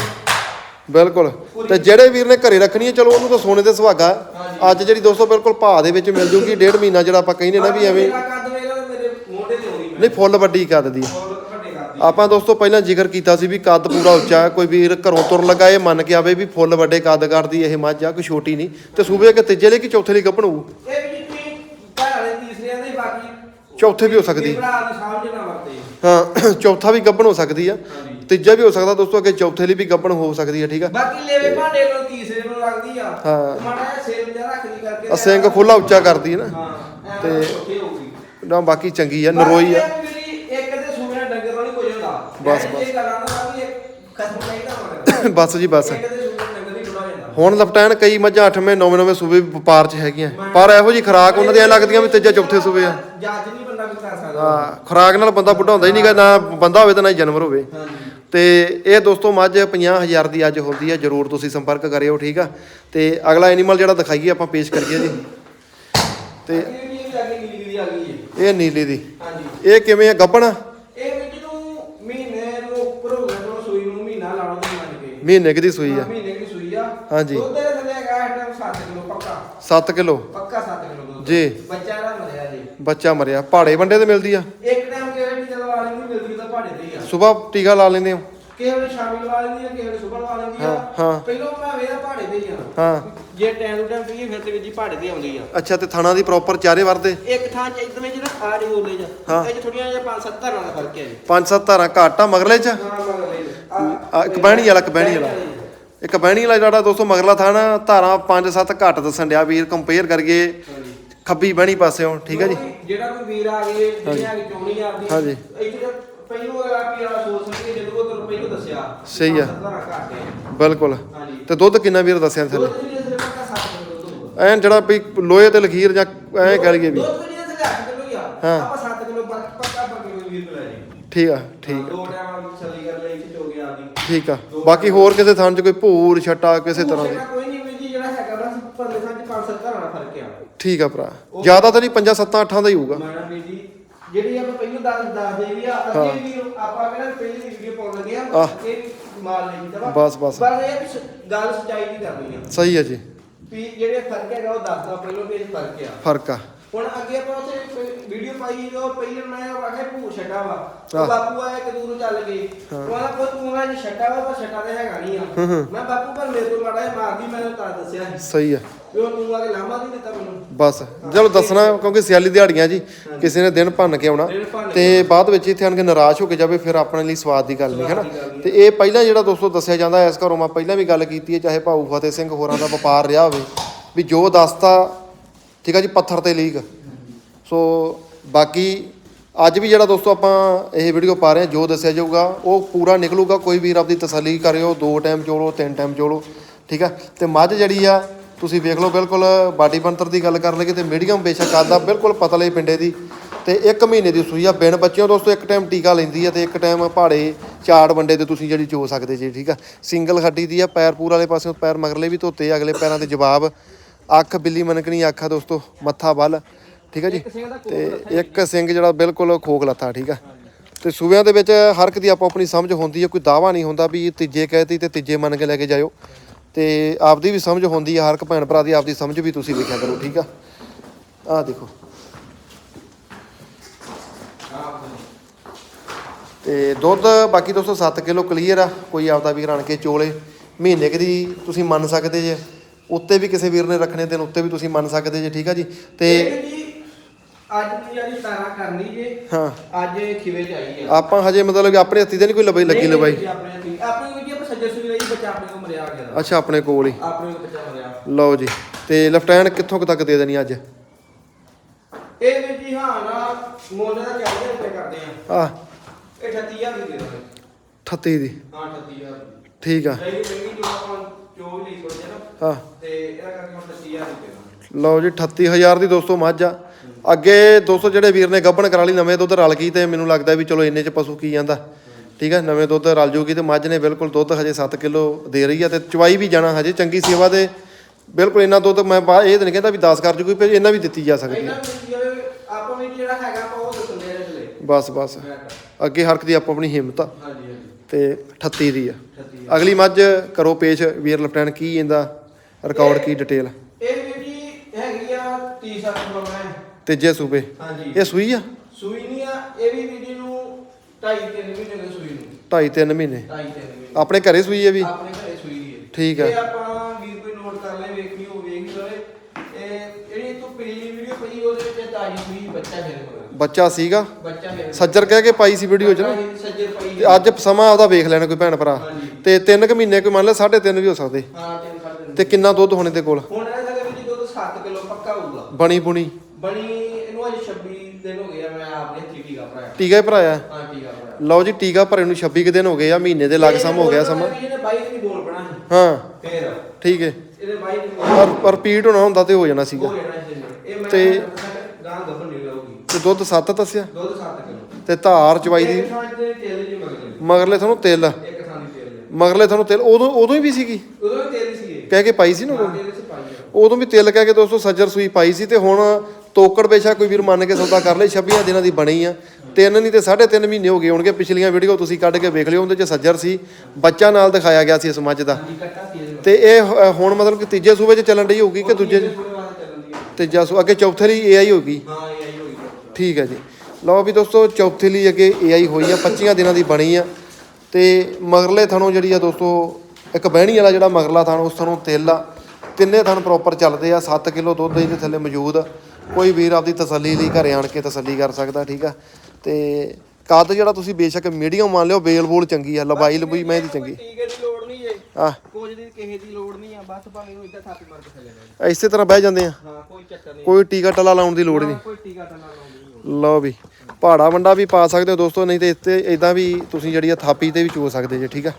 ਬਿਲਕੁਲ। ਤੇ ਜਿਹੜੇ ਵੀਰ ਨੇ ਘਰੇ ਰੱਖਣੀ ਹੈ ਚਲੋ ਉਹਨੂੰ ਤਾਂ ਸੋਨੇ ਤੇ ਸੁਹਾਗਾ। ਅੱਜ ਜਿਹੜੀ ਦੋਸਤੋ ਬਿਲਕੁਲ ਭਾਅ ਦੇ ਵਿੱਚ ਮਿਲ ਜੂਗੀ ਡੇਢ ਮਹੀਨਾ ਜਿਹੜਾ ਆਪਾਂ ਕਹਿੰਦੇ ਨਾ ਵੀ ਐਵੇਂ ਨਹੀਂ ਫੁੱਲ ਵੱਡੀ ਕੱਦ ਦੀ ਆਪਾਂ ਦੋਸਤੋ ਪਹਿਲਾਂ ਜ਼ਿਕਰ ਕੀਤਾ ਸੀ ਵੀ ਕੱਦ ਪੂਰਾ ਉੱਚਾ ਹੈ ਕੋਈ ਵੀਰ ਘਰੋਂ ਤੁਰਨ ਲੱਗਾ ਇਹ ਮੰਨ ਕੇ ਆਵੇ ਵੀ ਫੁੱਲ ਵੱਡੇ ਕੱਦ ਕਰਦੀ ਇਹ ਮੱਝ ਆ ਕੋਈ ਛੋਟੀ ਨਹੀਂ। ਤੇ ਸੂਬੇ ਕਿ ਤੀਜੇ ਲਈ ਕਿ ਚੌਥੇ ਲਈ ਗੱਭਣ? ਹੋਊ ਦੇ ਚੌਥੇ ਵੀ ਹੋ ਸਕਦੀ। ਦੀ ਹਾਂ ਚੌਥਾ ਵੀ ਗੱਭਣ ਹੋ ਸਕਦੀ ਆ। ਤੀਜਾ ਵੀ ਹੋ ਸਕਦਾ ਦੋਸਤੋ ਅੱਗੇ ਚੌਥੇ ਲਈ ਵੀ ਗੱਭਣ ਹੋ ਸਕਦੀ ਹੈ ਠੀਕ ਆ? ਬਾਕੀ ਲੇਵੇ ਭਾਂਡੇ ਨੂੰ ਤੀਸਰੇ ਨੂੰ ਲੱਗਦੀ ਆ। ਹਾਂ। ਮਾੜਾ ਜਿਹਾ ਸੇਲ ਜਿਹਾ ਰੱਖਦੀ ਕਰਕੇ ਆ ਸਿੰਘ ਖੋਲਾ ਉੱਚਾ ਕਰਦੀ ਹੈ ਨਾ। ਹਾਂ ਤੇ- ਤੇ ਨਾ ਬਾਕੀ ਚੰਗੀ ਆ ਨਰੋਈ ਆ। ਮੇਰੀ ਇੱਕ ਦੇ ਸੂਬੇ ਨਾਲ ਡੰਗਰ ਵਾਲੀ ਕੋਈ ਹੁੰਦਾ ਬਸ, ਇਹ ਗੱਲਾਂ ਦਾ ਵੀ ਖਸਮ ਚਾਹੀਦਾ ਮਗਰ ਬਸ ਜੀ ਬਸ। ਇੱਕ ਦੇ ਸੂਬੇ ਨਾਲ ਡੰਗਰ ਨਹੀਂ ਥੋੜਾ ਜਾਂਦਾ। ਹੁਣ ਲਪਟੈਨ ਕਈ ਮੱਝਾਂ 8ਵੇਂ 9ਵੇਂ 9ਵੇਂ ਸੂਬੇ ਵੀ ਵਪਾਰ 'ਚ ਹੈਗੀਆਂ। ਪਰ ਇਹੋ ਜੀ ਖਰਾਕ ਉਹਨਾਂ ਦੀਆਂ ਐਂ ਲੱਗਦੀਆਂ ਵੀ ਤੀਜਾ ਚੌਥੇ ਸੂਬੇ ਆ। ਜੱਜ ਨਹੀਂ ਬੰਦਾ ਕੋਈ ਕਰ ਸਕਦਾ। ਹਾਂ ਖੁਰਾਕ ਨਾਲ ਬੰਦਾ ਬੁੱਢਾਉਂਦਾ ਹੀ ਨਹੀਂਗਾ ਨਾ ਬੰਦਾ ਹੋਵੇ ਤਾਂ ਨਾ ਹੀ ਜਾਨਵਰ ਹੋਵੇ। ਹਾਂਜੀ। ਤੇ ਇਹ ਦੋਸਤੋ ਮੱਝ 50000 ਦੀ ਅੱਜ ਹੁੰਦੀ ਹੈ ਜਰੂਰ ਤੁਸੀਂ ਸੰਪਰਕ ਕਰਿਓ ਠੀਕ ਆ? ਤੇ ਅਗਲਾ ਐਨੀਮਲ ਜਿਹੜਾ ਦਿਖਾਈਏ ਆਪਾਂ ਪੇਸ਼ ਕਰੀਏ ਜੀ। ਤੇ ਇਹ ਨੀਲੀ ਦੀ ਹਾਂਜੀ। ਇਹ ਕਿਵੇਂ ਆ? ਇਹ ਵਿੱਚ ਨੂੰ ਮਹੀਨੇ ਨੂੰ ਉੱਪਰ ਹੋ ਗਿਆ ਜਦੋਂ ਸੂਈ ਨੂੰ ਮਹੀਨਾ ਲਾਉਣ ਦੀ ਮੰਨ ਕੇ ਮਹੀਨੇ ਕੁ ਦੀ ਸੂਈ ਆ। ਮਹੀਨੇ ਦੀ ਸੂਈ ਆ। ਹਾਂਜੀ। ਦੁੱਧ ਦੇ ਥੱਲੇ ਹੈਗਾ ਇਸ ਟਾਈਮ 7 ਕਿਲੋ ਪੱਕਾ। 7 ਕਿਲੋ। ਪੱਕਾ 7 ਕਿਲੋ ਦੁੱਧ। ਜੀ। ਬੱਚਾ ਦਾ ਮਰਿਆ ਜੀ। ਬੱਚਾ ਮਰਿਆ। ਪਹਾੜੇ ਵੰਡੇ ਤੇ ਮਿਲਦੀ ਆ? ਇੱਕ ਟਾਈਮ ਕਿਹੜੇ ਵੀ ਜਦੋਂ ਵਾਲੀ ਨਹੀਂ ਮਿਲਦੀ ਤਾਂ ਭਾੜੇ ਤੇ ਹੀ ਆ ਸਵੇਰ ਟੀਕਾ ਲਾ ਲੈਂਦੇ ਹੋ। ਕਿਸੇ ਵੇਲੇ ਸ਼ਾਮੀ ਲਵਾ ਲੈਂਦੀ ਆ ਕਿਸੇ ਵੇਲੇ ਸੁਬਹ ਲਵਾ ਲੈਂਦੀ ਆ। ਹਾਂ, ਹਾਂ। ਪਹਿਲਾਂ ਮੈਂ ਵੇਦਾ ਭਾੜੇ ਤੇ ਹੀ ਆ। ਹਾਂ। ਜੇ ਟਾਈਮ ਟੂ ਟਾਈਮ ਫਿਰ ਤੇ ਵੀ ਜੀ ਭਾੜੇ ਤੇ ਆਉਂਦੀ ਆ। ਅੱਛਾ ਤੇ ਥਾਣਾ ਦੀ ਪ੍ਰੋਪਰ ਚਾਰੇ ਵਰਦੇ ਇੱਕ ਥਾਂ ਚ ਇਦਾਂ ਜਿਹੜਾ ਆ ਰਹੀ ਹੋਲੇ ਜਾ ਹਾਂ। ਇਹ 'ਚ ਥੋੜੀਆਂ ਜਿਹਾ ਪੰਜ ਸੱਤ ਧਾਰਾਂ ਦਾ ਫ਼ਰਕ ਹੈ ਜੀ ਪੰਜ ਸੱਤ ਧਾਰਾਂ ਘੱਟ ਆ ਮਗਰਲੇ ਚ? ਹਾਂ ਮਗਰ ਲੈ ਆ, ਇੱਕ ਬਹਿਣੀ ਵਾਲਾ, ਇੱਕ ਬਹਿਣੀ ਵਾਲਾ। ਇੱਕ ਬਹਿਣੀ ਵਾਲਾ ਜਿਹੜਾ ਦੋਸਤੋ ਮਗਰਲਾ ਥਾਣਾ ਧਾਰਾਂ ਪੰਜ ਸੱਤ ਘੱਟ ਦੱਸਣ ਡਿਆ ਵੀਰ ਕੰਪੇਅਰ ਕਰੀਏ ਖੱਬੀ ਬਹਿਣੀ ਪਾਸਿਓਂ ਠੀਕ ਹੈ ਜੀ? ਜਿਹੜਾ ਕੋਈ ਵੀਰ ਆ ਗਏ ਜਿਹਨੇ ਆ ਕੇ ਚੋਣੀ ਆਪਦੀ ਹਾਂਜੀ। ਇੱਥੇ ਤਾਂ ਪਹਿਲੋਂ ਅਗਲਾ ਪੀ ਵਾਲਾ ਸੋਚ ਸਕੇ ਜਦੋਂ ਉਹ ਤੈਨੂੰ ਪਹਿਲੋਂ ਦੱਸਿਆ ਸਹੀ ਆ। ਬਿਲਕੁਲ। ਹਾਂਜੀ। ਤੇ ਦੁੱਧ ਕਿੰਨਾ ਵੀਰ ਦੱਸਿਆ ਥੱਲੇ? ਦੁੱਧ ਜਿਹੜੇ ਸਿਰ ਪੱਕਾ 7 ਕਿਲੋ ਦੁੱਧ ਹੋਊਗਾ ਐਨ ਜਿਹੜਾ ਵੀ ਲੋਹੇ ਤੇ ਲਖੀਰ ਜਾਂ ਐ ਕਹਿ ਲਈਏ ਵੀ। ਦੁੱਧ 8 ਕਿਲੋ ਹੀ ਆ। ਹਾਂ। ਆਪਾਂ 7 ਕਿਲੋ ਪੱਕਾ ਪੱਕੇ ਕੋਈ ਵੀਰ ਨੂੰ ਲੈ ਜੀ। ਠੀਕ ਆ ਠੀਕ ਆ। ਦੋ ਟਾਈਮ ਦੀ ਛੱਲੀ ਕਰ ਲਈ ਇੱਥੇ ਹੋ ਗਿਆ ਆਪਦੀ ਠੀਕ ਆ। ਬਾਕੀ ਹੋਰ ਕਿਸੇ ਥਾਂ 'ਚ ਕੋਈ ਭੂਰ ਛੱਟਾ ਕਿਸੇ ਤਰ੍ਹਾਂ ਦੀ? ਦੂਸਰਾ ਕੋਈ ਨਹੀਂ ਵੀਰ ਜੀ ਜਿਹੜਾ ਹੈਗਾ ਬਸ ਪਰਲੇ ਸਾਂ ਚ 5-7 ਘਰਾਂ ਦਾ ਫ਼ਰਕ ਆ। ਠੀਕ ਆ ਭਰਾ। ਜ਼ਿਆਦਾ ਤਾਂ ਨਹੀਂ ਪੰਜਾਂ ਸੱਤਾਂ ਅੱਠਾਂ ਦਾ ਹੀ ਹੋਊਗਾ। ਮੈਡਮ ਵੀਰ ਜੀ ਜਿਹੜੀ ਆਪਾਂ ਪਹਿਲਾਂ ਦੱਸ ਦੱਸ ਦੇਗੀ ਆ ਅੱਗੇ ਵੀ ਆਪਾਂ ਕਹਿੰਦਾ ਪਹਿਲੀ ਵੀਡੀਓ ਪਾਉਣ ਲੱਗੇ ਆ। ਅੱਗੇ ਮਾਲ ਨਹੀਂ ਦਵਾ ਬਸ, ਬਸ। ਪਰ ਇਹ ਵੀ ਗੱਲ ਸਚਾਈ ਦੀ ਕਰਨੀ ਆ। ਸਹੀ ਹੈ ਜੀ। ਵੀ ਜਿਹੜੇ ਫ਼ਰਕ ਹੈਗਾ ਉਹ ਦੱਸਦਾ ਪਹਿਲਾਂ ਵੀ ਇਹ ਫ਼ਰਕ ਆ। ਫ਼ਰਕ ਆ। ਹੁਣ ਅੱਗੇ ਆਪਾਂ ਉੱਥੇ ਵੀਡੀਓ ਪਾਈ ਜੋ ਪਹਿਲਾਂ ਮੈਂ ਆਖਿਆ ਭੂ ਛੱਡਾ ਵਾ। ਉਹ ਬਾਪੂ ਆਇਆ ਕਿ ਦੂਰੋਂ ਚੱਲ ਗਏ ਉਹਨਾਂ ਕੋਲ ਤੂੰ ਉਹਨਾਂ ਨੇ ਛੱਡਾ ਵਾ ਪਰ ਛੱਡਾ ਤੇ ਹੈਗਾ ਨਹੀਂ ਆ। ਮੈਂ ਬਾਪੂ ਪਰ ਮੇਰੇ ਤੋਂ ਮਾੜਾ ਮਾਰਦੀ ਮੈਂ ਤਾਂ ਦੱਸਿਆ ਸਹੀ ਆ। ਵੀ ਉਹ ਤੂੰ ਆ ਕੇ ਲਾਮਾ ਨਹੀਂ ਦਿੱਤਾ ਮੈਨੂੰ। ਬਸ ਚਲੋ ਦੱਸਣਾ ਕਿਉਂਕਿ ਸਿਆਲੀ ਦਿਹਾੜੀਆਂ ਜੀ ਕਿਸੇ ਨੇ ਦਿਨ ਭੰਨ ਕੇ ਆਉਣਾ। ਤੇ ਬਾਅਦ ਵਿੱਚ ਇੱਥੇ ਆਣ ਕੇ ਨਿਰਾਸ਼ ਹੋ ਕੇ ਜਾਵੇ ਫਿਰ ਆਪਣੇ ਲਈ ਸਵਾਦ ਦੀ ਗੱਲ ਨਹੀਂ ਹੈ ਨਾ। ਤੇ ਇਹ ਪਹਿਲਾਂ ਜਿਹੜਾ ਦੋਸਤੋ ਦੱਸਿਆ ਜਾਂਦਾ ਇਸ ਘਰੋਂ ਮੈਂ ਪਹਿਲਾਂ ਵੀ ਗੱਲ ਕੀਤੀ ਹੈ ਚਾਹੇ ਭਾਊ ਫਤਿਹ ਸਿੰਘ ਹੋਰਾਂ ਦਾ ਵਪਾਰ ਰਿਹਾ ਹੋਵੇ ਵੀ ਜੋ ਦੱਸਤਾ ਠੀਕ ਆ ਜੀ ਪੱਥਰ ਤੇ ਲੀਕ। ਸੋ ਬਾਕੀ ਅੱਜ ਵੀ ਜਿਹੜਾ ਦੋਸਤੋ ਆਪਾਂ ਇਹ ਵੀਡੀਓ ਪਾ ਰਹੇ ਹਾਂ ਜੋ ਦੱਸਿਆ ਜਾਊਗਾ ਉਹ ਪੂਰਾ ਨਿਕਲੂਗਾ। ਕੋਈ ਵੀਰ ਆਪਦੀ ਤਸੱਲੀ ਕਰਿਓ ਦੋ ਟਾਈਮ ਚੋਲੋ ਤਿੰਨ ਟਾਈਮ ਚੋਲੋ ਠੀਕ ਆ? ਤੇ ਮੱਝ ਜਿਹੜੀ ਆ ਤੁਸੀਂ ਵੇਖ ਲਓ ਬਿਲਕੁਲ ਬਾਡੀ ਬੰਤਰ ਦੀ ਗੱਲ ਕਰ ਲਈਏ ਤੇ ਮੀਡੀਅਮ ਬੇਸ਼ੱਕ ਆਦਾ ਬਿਲਕੁਲ ਪਤਲੇ ਪਿੰਡੇ ਦੀ ਤੇ ਇੱਕ ਮਹੀਨੇ ਦੀ ਸੂਈ ਆ ਬਿਨ ਬੱਚਿਆਂ ਦੋਸਤੋ ਇੱਕ ਟਾਈਮ ਟੀਕਾ ਲੈਂਦੀ ਆ ਤੇ ਇੱਕ ਟਾਈਮ ਪਹਾੜੇ ਚਾੜ ਵੰਡੇ ਤੇ ਤੁਸੀਂ ਜਿਹੜੀ ਚੋ ਸਕਦੇ ਜੀ ਠੀਕ ਆ? ਸਿੰਗਲ ਹੱਡੀ ਦੀ ਆ ਪੈਰ ਪੂਰ ਵਾਲੇ ਪਾਸਿਓਂ ਪੈਰ ਮਗਰਲੇ ਵੀ ਧੋਤੇ ਅਗਲੇ ਪੈਰਾਂ ਦੇ ਜਵਾਬ। ਅੱਖ ਬਿੱਲੀ ਮਨਕਣੀ ਅੱਖਾਂ ਦੋਸਤੋ ਮੱਥਾ ਵੱਲ ਠੀਕ ਆ ਜੀ? ਤੇ ਇੱਕ ਸਿੰਘ ਜਿਹੜਾ ਬਿਲਕੁਲ ਖੋਖ ਲੱਥਾ ਠੀਕ ਆ? ਤੇ ਸੂਬਿਆਂ ਦੇ ਵਿੱਚ ਹਰ ਇੱਕ ਦੀ ਆਪੋ ਆਪਣੀ ਸਮਝ ਹੁੰਦੀ ਹੈ ਕੋਈ ਦਾਵਾ ਨਹੀਂ ਹੁੰਦਾ ਵੀ ਤੀਜੇ ਕਹਿਤੀ ਤੇ ਤੀਜੇ ਮੰਨ ਕੇ ਲੈ ਕੇ ਜਾਇਓ। ਤੇ ਆਪਦੀ ਵੀ ਸਮਝ ਹੁੰਦੀ ਹੈ ਹਰ ਇੱਕ ਭੈਣ ਭਰਾ ਦੀ ਆਪਦੀ ਸਮਝ ਵੀ ਤੁਸੀਂ ਲਿਖਿਆ ਕਰੋ ਠੀਕ ਆ? ਆਹ ਦੇਖੋ। ਤੇ ਦੁੱਧ ਬਾਕੀ ਦੋਸਤੋ 7 ਕਿਲੋ ਕਲੀਅਰ ਆ ਕੋਈ ਆਪਦਾ ਵੀਰ ਆਣ ਕੇ ਚੋਲੇ। ਮਹੀਨੇ ਕੁ ਦੀ ਤੁਸੀਂ ਮੰਨ ਸਕਦੇ ਜੇ ਉੱਤੇ ਵੀ ਕਿਸੇ ਵੀਰ ਨੇ ਰੱਖਣੇ ਦਿਨ ਉੱਤੇ ਵੀ ਤੁਸੀਂ ਮੰਨ ਸਕਦੇ ਜੇ ਠੀਕ ਆ ਜੀ? ਤੇ ਅੱਜ ਨੂੰ ਯਾਰੀ ਤਾਰਾ ਕਰਨੀ ਜੇ ਹਾਂ। ਅੱਜ ਖਿਵੇ ਚ ਆਈ ਆ। ਆਪਾਂ ਹਜੇ ਮਤਲਬ ਕਿ ਆਪਣੇ ਹੱਥੀ ਤੇ ਨਹੀਂ ਕੋਈ ਲਬਾਈ ਲੱਗੀ ਨਹੀਂ, ਲਬਾਈ। ਨਹੀਂ ਆਪਣੇ ਹੱਥੀਂ। ਆਪਣੀ ਵੀ ਜੀ ਆਪਾਂ ਸੱਜੇ ਸੁਈ ਲਈ ਬੱਚਾ ਆਪਣੇ ਦਾ। ਅੱਛਾ ਆਪਣੇ ਕੋਲ ਹੀ। ਆਪਣੇ ਕੋਲ ਬੱਚਾ ਮਰਿਆ ਲਓ ਜੀ ਤੇ ਲੈਫਟ ਹੈਂਡ ਕਿੱਥੋਂ ਕੁ ਤੱਕ ਦੇ ਦੇਣੀ ਅੱਜ? ਇਹ ਵੀ ਜੀ ਹਾਂ ਨਾ ਮੁੱਲ ਦਾ 40 ਰੁਪਏ ਕਰਦੇ ਆ। ਆ। ਇਹ 38000 ਦੀ ਦੇ ਦਾਂਗੇ। 38 ਦੀ। ਹਾਂ 38000 ਦੀ। ਠੀਕ ਆ। ਨਹੀਂ ਮਹਿੰਗੀ ਜੋ ਆਪਾਂ ਜੋ ਵੀ ਲਈ ਸੋਚਿਆ ਨਾ। ਆ ਤੇ ਇਹਦਾ ਕਰਕੇ ਹੁਣ 38000 ਦੀ ਦੇ ਦਾਂਗੇ। ਲਓ ਜੀ 38000 ਦੀ ਦੋਸਤੋ ਮੱਝ ਆ। ਅੱਗੇ ਦੋਸਤੋ ਜਿਹੜੇ ਵੀਰ ਨੇ ਗੱਭਣ ਕਰਾ ਲਈ ਨਵੇਂ ਦੁੱਧ ਰਲ ਗਈ ਤੇ ਮੈਨੂੰ ਲੱਗਦਾ ਵੀ ਚਲੋ ਇੰਨੇ ਚ ਪਸ਼ੂ ਕੀ ਜਾਂਦਾ। ਠੀਕ ਆ ਨਵੇਂ ਦੁੱਧ ਰਲ ਜੂਗੀ ਤੇ ਮੱਝ ਨੇ ਬਿਲਕੁਲ ਦੁੱਧ ਹਜੇ 7 ਕਿਲੋ ਦੇ ਰਹੀ ਆ ਤੇ ਚਵਾਈ ਵੀ ਜਾਣਾ ਹਜੇ ਚੰਗੀ ਸੇਵਾ ਦੇ ਬਿਲਕੁਲ ਇੰਨਾ ਦੁੱਧ ਮੈਂ ਬਾ- ਇਹ ਤਾਂ ਨਹੀਂ ਕਹਿੰਦਾ ਵੀ 10 ਕਰ ਜੂਗੀ ਪਰ ਇਹਨਾਂ ਵੀ ਦਿੱਤੀ ਜਾ ਸਕਦੀ ਹੈ। ਵਿੱਚ ਜਿਹੜੇ ਆਪਾਂ ਵੀ ਜਿਹੜਾ ਹੈਗਾ ਆਪਾਂ ਉਹ ਦੱਸਣ ਦੇ ਰਹੇ ਬਸ ਬਸ। ਅੱਗੇ ਹਰਕ ਦੀ ਆਪੋ ਆਪਣੀ ਹਿੰਮਤ ਆ। ਹਾਂਜੀ ਹਾਂਜੀ। ਤੇ 38 ਦੀ ਆ। 38 ਅਗਲੀ ਮੱਝ ਕਰੋ ਪੇਸ਼ ਵੀਰ ਲੈਫਟੈਨਟ ਕੀ ਇਹਦਾ ਰਿਕਾਰਡ ਕੀ ਡਿਟੇਲ ਇਹ ਵੀ ਜੀ ਹੈਗੀ ਆ 30 ਸਾਲ ਦੀ ਮੈਂ। ਤੀਜੇ ਸੂਬੇ। ਹਾਂਜੀ। ਇਹ ਸੂਈ ਆ? ਸੂਈ ਨਹੀਂ ਆ ਇਹ ਵੀ ਵੀਡੀ ਨੂੰ 2.5 3 ਮਹੀਨੇ ਦੇ ਸੂਈ ਨੂੰ। 2.5 3 ਮਹੀਨੇ? 2.5 3 ਮਹੀਨੇ। ਆਪਣੇ ਘਰੇ ਸੂਈ ਹੈ ਵੀ? ਆਪਣੇ ਘਰੇ ਸੂਈ ਹੈ। ਠੀਕ ਹੈ। ਇਹ ਆਪਾਂ ਵੀਰ ਕੋਈ ਨੋਟ ਕਰ ਲੈ ਵੇਖੀ ਹੋ ਵੇਖੀ ਹੋਵੇ ਇਹ ਜਿਹੜੀ ਤੂੰ ਪਿਛਲੀ ਵੀਡੀਓ ਪਈ ਉਹਦੇ ਵਿੱਚ ਤਾਜੀ ਸੂਈ ਬੱਚਾ ਮੇਰੇ ਕੋਲ ਬੱਚਾ ਸੀਗਾ? ਬੱਚਾ ਮੇਰੇ ਸੱਜਰ ਕਹਿ ਕੇ ਪਾਈ ਸੀ ਵੀਡੀਓ 'ਚ ਨਾ? ਸੱਜਰ ਪਈ ਤੇ ਅੱਜ ਸਮਾਂ ਉਹਦਾ ਵੇਖ ਲੈਣਾ ਕੋਈ ਭੈਣ ਭਰਾ। ਤੇ 3 ਕੁ ਮਹੀਨੇ ਕੋਈ ਮੰਨ ਲੈ 3.5 ਵੀ ਹੋ ਸਕਦੇ। ਹਾਂ ਤਿੰਨ ਤਿੰਨ। ਤੇ ਕਿੰਨਾ ਦੁੱਧ ਹੋਣੇ ਦੇ ਕੋਲ? ਹੁਣ ਇਹ ਜਗ੍ਹਾ ਵਿੱਚ ਦੁੱਧ 7 ਕਿਲੋ ਪੱਕਾ ਹੋਊਗਾ। ਬਣੀ ਬੁਣੀ। ਬਣੀ ਇਹਨੂੰ ਅੱਜ 26 ਦਿਨ ਹੋ ਗਏ ਆ ਮੈਂ ਆਪਣੇ ਟੀਕੀ ਦਾ ਭਰਾਇਆ। ਟੀਕਾ ਹੀ ਭਰਾਇਆ? ਹਾਂ ਭਰਾਇਆ ਲਓ ਜੀ ਟੀਕਾ ਭਰੇ ਨੂੰ 26 ਕੁ ਦਿਨ ਹੋ ਗਏ ਆ ਮਹੀਨੇ ਦੇ ਲੱਗ ਸਮ ਹੋ ਗਿਆ ਸਮਾਂ। ਇਹਨੇ 22 ਦੀ ਬੋਲ ਬਣਾ ਸੀ। ਹਾਂ। ਫੇਰ। ਠੀਕ ਹੈ ਇਹਨੇ 22 ਦੀ ਪਰ ਪਰ ਰਿਪੀਟ ਹੋਣਾ ਹੁੰਦਾ ਤੇ ਹੋ ਜਾਣਾ ਸੀਗਾ। ਹੋ ਜਾਣਾ ਸੀ ਇਹ ਮੈਂ ਤੇ- ਗਾਂ ਗੱਭਣ ਨਹੀਂ ਲਾਉਗੀ ਤੇ ਦੁੱਧ 7 ਦੱਸਿਆ? ਦੁੱਧ 7 ਕਿਲੋ। ਤੇ ਧਾਰ ਚਵਾਈ ਦੀ? ਤੇਲ ਜੀ ਮਗਰਲੇ ਤੁਹਾਨੂੰ ਤਿਲ। ਇੱਕ ਤੇਲ। ਮਗਰਲੇ ਤੁਹਾਨੂੰ ਤਿਲ। ਉਦੋਂ ਉਦੋਂ ਹੀ ਵੀ ਸੀਗੀ? ਉਦੋਂ ਵੀ ਤੇਲ ਸੀ ਇਹ ਕਹਿ ਕੇ ਪਾਈ ਸੀ ਨਾ ਉਦੋਂ? ਹਾਂ, ਤੇਲ ਸੀ ਪਾਈ ਆ। ਉਦੋਂ ਵੀ ਤਿਲ ਕਹਿ ਕੇ ਦੋਸਤੋ ਸੱਜਰ ਸੂਈ ਪਾਈ ਸੀ ਤੇ ਹੁਣ ਤੋਕੜ ਬੇਸ਼ਾ ਕੋਈ ਵੀਰ ਮੰਨ ਕੇ ਸੌਦਾ ਕਰ ਲੈ 26 ਦਿਨਾਂ ਦੀ ਬਣੀ ਆ। ਤਿੰਨ ਨਹੀਂ ਤੇ 3.5 ਮਹੀਨੇ ਹੋ ਗਏ ਹੋਣਗੇ, ਪਿਛਲੀਆਂ ਵੀਡੀਓ ਤੁਸੀਂ ਕੱਢ ਕੇ ਵੇਖ ਲਿਓ, ਉਹਦੇ ਚ ਸੱਜਰ ਸੀ, ਬੱਚਾ ਨਾਲ ਦਿਖਾਇਆ ਗਿਆ ਸੀ ਇਸ ਮੱਝ ਦਾ। ਹਾਂਜੀ ਤੇ ਇਹ ਹੁਣ ਮਤਲਬ ਕਿ ਤੀਜੇ ਸੂਬੇ 'ਚ ਚੱਲਣ ਡਈ ਹੋਊਗੀ ਕਿ ਦੂਜੇ 'ਚ? ਤੀਜਾ ਸੂ, ਅੱਗੇ ਚੌਥੇ ਲਈ ਏਆਈ ਹੋਗੀ ਹਾਂ ਇਹ ਆਈ ਠੀਕ ਹੈ ਜੀ। ਲਓ ਵੀ ਦੋਸਤੋ, ਚੌਥੇ ਲਈ ਅੱਗੇ ਏਆਈ ਹੋਈ ਆ 25 ਦਿਨਾਂ ਦੀ ਬਣੀ ਆ। ਤੇ ਮਗਰਲੇ ਥਣੋਂ ਜਿਹੜੀ ਆ ਦੋਸਤੋ, ਇੱਕ ਬਹਿਣੀ ਵਾਲਾ ਜਿਹੜਾ ਮਗਰਲਾ ਥਣ, ਉਸ ਥਣੋਂ ਤਿਲ ਆ। ਤਿੰਨੇ ਥਣ ਪ੍ਰੋਪਰ ਚੱਲਦੇ ਆ 7 ਕਿਲੋ ਦੁੱਧ ਇਹਦੇ ਥੱਲੇ ਮੌਜੂਦ ਆ। ਕੋਈ ਵੀਰ ਆਪਦੀ ਤਸੱਲੀ ਲਈ ਘਰੇ ਆਣ ਕੇ ਤਸੱਲੀ ਕਰ ਸਕਦਾ ਠੀਕ ਆ। ਤੇ ਕੱਦ ਜਿਹੜਾ ਤੁਸੀਂ ਬੇਸ਼ੱਕ ਮੀਡੀਅਮ ਮੰਨ ਲਿਓ ਬੇਲ ਬੋਲ ਚੰਗੀ ਆ ਲੰਬਾਈ ਲੰਬੂਈ ਮੈਂ ਦੀ ਚੰਗੀ। ਟੀਕੇ ਦੀ ਲੋੜ ਨਹੀਂ ਏ ਆ ਕੁਝ ਦੀ ਕਿਸੇ ਦੀ ਲੋੜ ਨਹੀਂ ਆ ਬਸ ਭਾਵੇਂ ਉਹ ਇੱਦਾਂ ਥਾਪੀ ਮਾਰ ਕੇ ਖਾ ਜਾਣਾ ਇਸੇ ਤਰ੍ਹਾਂ ਬਹਿ ਜਾਂਦੇ ਆ। ਹਾਂ ਕੋਈ ਚੱਕਰ ਨਹੀਂ। ਕੋਈ ਟੀਕਾ ਟਲਾ ਲਾਉਣ ਦੀ ਲੋੜ ਨਹੀਂ। ਕੋਈ ਟੀਕਾ ਲਓ ਵੀ ਪਹਾੜਾ ਵੰਡਾ ਵੀ ਪਾ ਸਕਦੇ ਹੋ ਦੋਸਤੋ ਨਹੀਂ ਤੇ ਇੱਥੇ ਇਦਾਂ ਵੀ ਤੁਸੀਂ ਜਿਹੜੀ ਆ ਥਾਪੀ ਤੇ ਵੀ ਚੋ ਸਕਦੇ ਜੇ ਠੀਕ ਆ।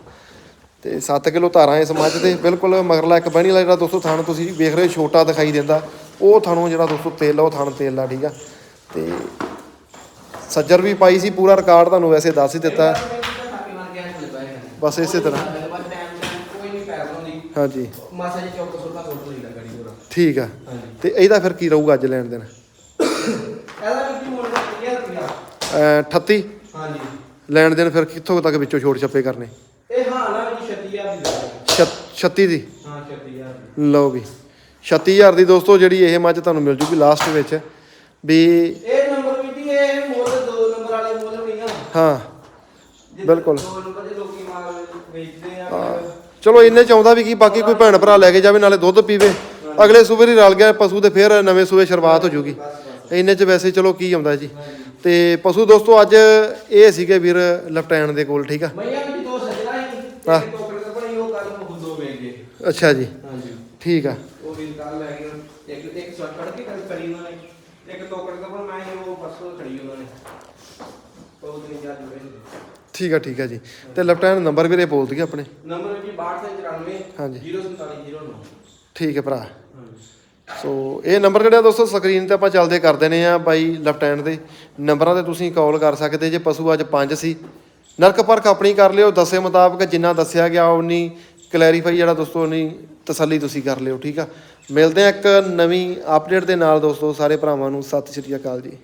ਤੇ 7 ਕਿਲੋ ਧਾਰਾਂ ਇਸ ਮੱਝ ਤੇ ਬਿਲਕੁਲ ਮਗਰਲਾ ਇੱਕ ਬਹਿਣੀ ਵਾਲਾ ਜਿਹੜਾ ਦੋਸਤੋ ਥਣ ਤੁਸੀਂ ਵੇਖ ਰਹੇ ਛੋਟਾ ਦਿਖਾਈ ਦਿੰਦਾ। ਉਹ ਥਣੋਂ ਜਿਹੜਾ ਦੋਸਤੋ ਤੇਲ ਉਹ ਥਣ ਤੇਲ ਆ ਠੀਕ ਆ। ਤੇ ਸੱਜਰ ਵੀ ਪਾਈ ਸੀ ਪੂਰਾ ਰਿਕਾਰਡ ਤੁਹਾਨੂੰ ਵੈਸੇ ਦੱਸ ਹੀ ਦਿੱਤਾ। ਬਸ ਇਸੇ ਤਰ੍ਹਾਂ। ਹਾਂਜੀ। ਮਾਸਾ ਜੀ ਚੌਕ ਠੀਕ ਆ। ਤੇ ਇਹਦਾ ਫਿਰ ਕੀ ਰਹੂਗਾ ਅੱਜ ਲੈਣ ਦੇਣ? ਇਹਦਾ ਵੀ ਦਾ 30000 ਰੁਪਇਆ ਅਹ 38 ਹਾਂਜੀ। ਲੈਣ ਦੇਣ ਫਿਰ ਕਿੱਥੋਂ ਤੱਕ ਵਿੱਚੋਂ ਛੋਟ ਛੱਪੇ ਕਰਨੇ ਇਹ ਹਾਂ ਨਾ ਜੀ 36000 ਦੀ ਦੇ ਛ- 36 ਦੀ? ਹਾਂ 36000 ਦੀ। ਲਓ ਵੀ। 36000 ਦੀ ਦੋਸਤੋ ਜਿਹੜੀ ਇਹ ਮੱਝ ਤੁਹਾਨੂੰ ਮਿਲ ਜੂਗੀ ਲਾਸਟ ਵਿੱਚ ਵੀ ਇਹ ਨੰਬਰ ਵੀ ਜੀ ਇਹ ਮੁੱਲ ਦੋ ਨੰਬਰ ਵਾਲੇ ਮੁੱਲ ਨਹੀਂ ਆ। ਹਾਂ ਬਿਲਕੁਲ। ਦੋ ਨੰਬਰ ਦੇ ਲੋਕੀ ਮਾਲ ਵੇਚਦੇ ਆ। ਹਾਂ, ਚਲੋ ਇੰਨੇ ਚ ਆਉਂਦਾ ਵੀ ਕੀ ਬਾਕੀ ਕੋਈ ਭੈਣ ਭਰਾ ਲੈ ਕੇ ਜਾਵੇ ਨਾਲੇ ਦੁੱਧ ਪੀਵੇ। ਅਗਲੇ ਸੂਬੇ ਹੀ ਰਲ ਗਿਆ ਪਸ਼ੂ ਤੇ ਫਿਰ ਨਵੇਂ ਸੂਬੇ ਸ਼ੁਰੂਆਤ ਹੋ ਜੂਗੀ। ਇੰਨੇ ਚ ਵੈਸੇ ਚਲੋ ਕੀ ਆਉਂਦਾ ਜੀ। ਤੇ ਪਸ਼ੂ ਦੋਸਤੋ ਅੱਜ ਇਹ ਸੀਗੇ ਵੀਰ ਲੈਫਟੈਨਟ ਦੇ ਕੋਲ ਠੀਕ ਆ? ਮਈਆਂ ਵੀ ਦੋ ਸੱਜਣਾ ਹੀ ਹਾਂ। ਇੱਕ ਟੋਕਰ ਦਾ ਬਣੀ ਉਹ ਕੱਲ ਨੂੰ ਦੋ ਵੇਚ ਗਏ ਅੱਛਾ ਜੀ। ਹਾਂਜੀ। ਠੀਕ ਆ। ਉਹ ਵੀ ਕੱਲ ਲੈ ਗਏ। ਇੱਕ ਇੱਕ ਸੌ ਕੱਢ ਕੇ ਕੱਲ ਕਰੀ ਉਹਨਾਂ ਨੇ। ਇੱਕ ਟੋਕਰ ਦਾ ਬਣ ਮੈਂ ਉਹ ਪਰਸੋਂ ਖੜੀ ਉਹਨਾਂ ਨੇ। ਉਹ ਦਿਨ ਜਾ ਜੁੜੇ ਠੀਕ ਆ ਠੀਕ ਆ ਜੀ। ਤੇ ਲੈਫਟੈਨਟ ਨੰਬਰ ਵੀਰੇ ਬੋਲ ਦਈਏ ਆਪਣੇ। ਨੰਬਰ ਜੀ 6294 ਹਾਂਜੀ। 04709 ਠੀਕ ਹੈ ਭਰਾ। ਸੋ ਇਹ ਨੰਬਰ ਜਿਹੜਾ ਦੋਸਤੋ ਸਕਰੀਨ ਤੇ ਆਪਾਂ ਚੱਲਦੇ ਕਰ ਦੇਣੇ ਆ ਬਾਈ ਲੈਫਟ ਹੈਂਡ ਦੇ। ਨੰਬਰਾਂ ਤੇ ਤੁਸੀਂ ਕਾਲ ਕਰ ਸਕਦੇ ਜੇ ਪਸ਼ੂ ਅੱਜ ਪੰਜ ਸੀ। ਨਰਕ ਪਰਖ ਆਪਣੀ ਕਰ ਲਿਓ। ਦੱਸੇ ਮੁਤਾਬਕ ਜਿੰਨਾ ਦੱਸਿਆ ਗਿਆ ਉਨੀ ਕਲੈਰੀਫਾਈ ਜਿਹੜਾ ਦੋਸਤੋ ਉਨੀ ਤਸੱਲੀ ਤੁਸੀਂ ਕਰ ਲਿਓ, ਠੀਕ ਆ? ਮਿਲਦੇ ਆ ਇੱਕ ਨਵੀਂ ਅਪਡੇਟ ਦੇ ਨਾਲ ਦੋਸਤੋ, ਸਾਰੇ ਭਰਾਵਾਂ ਨੂੰ। ਸਤਿ ਸ਼੍ਰੀ ਅਕਾਲ ਜੀ।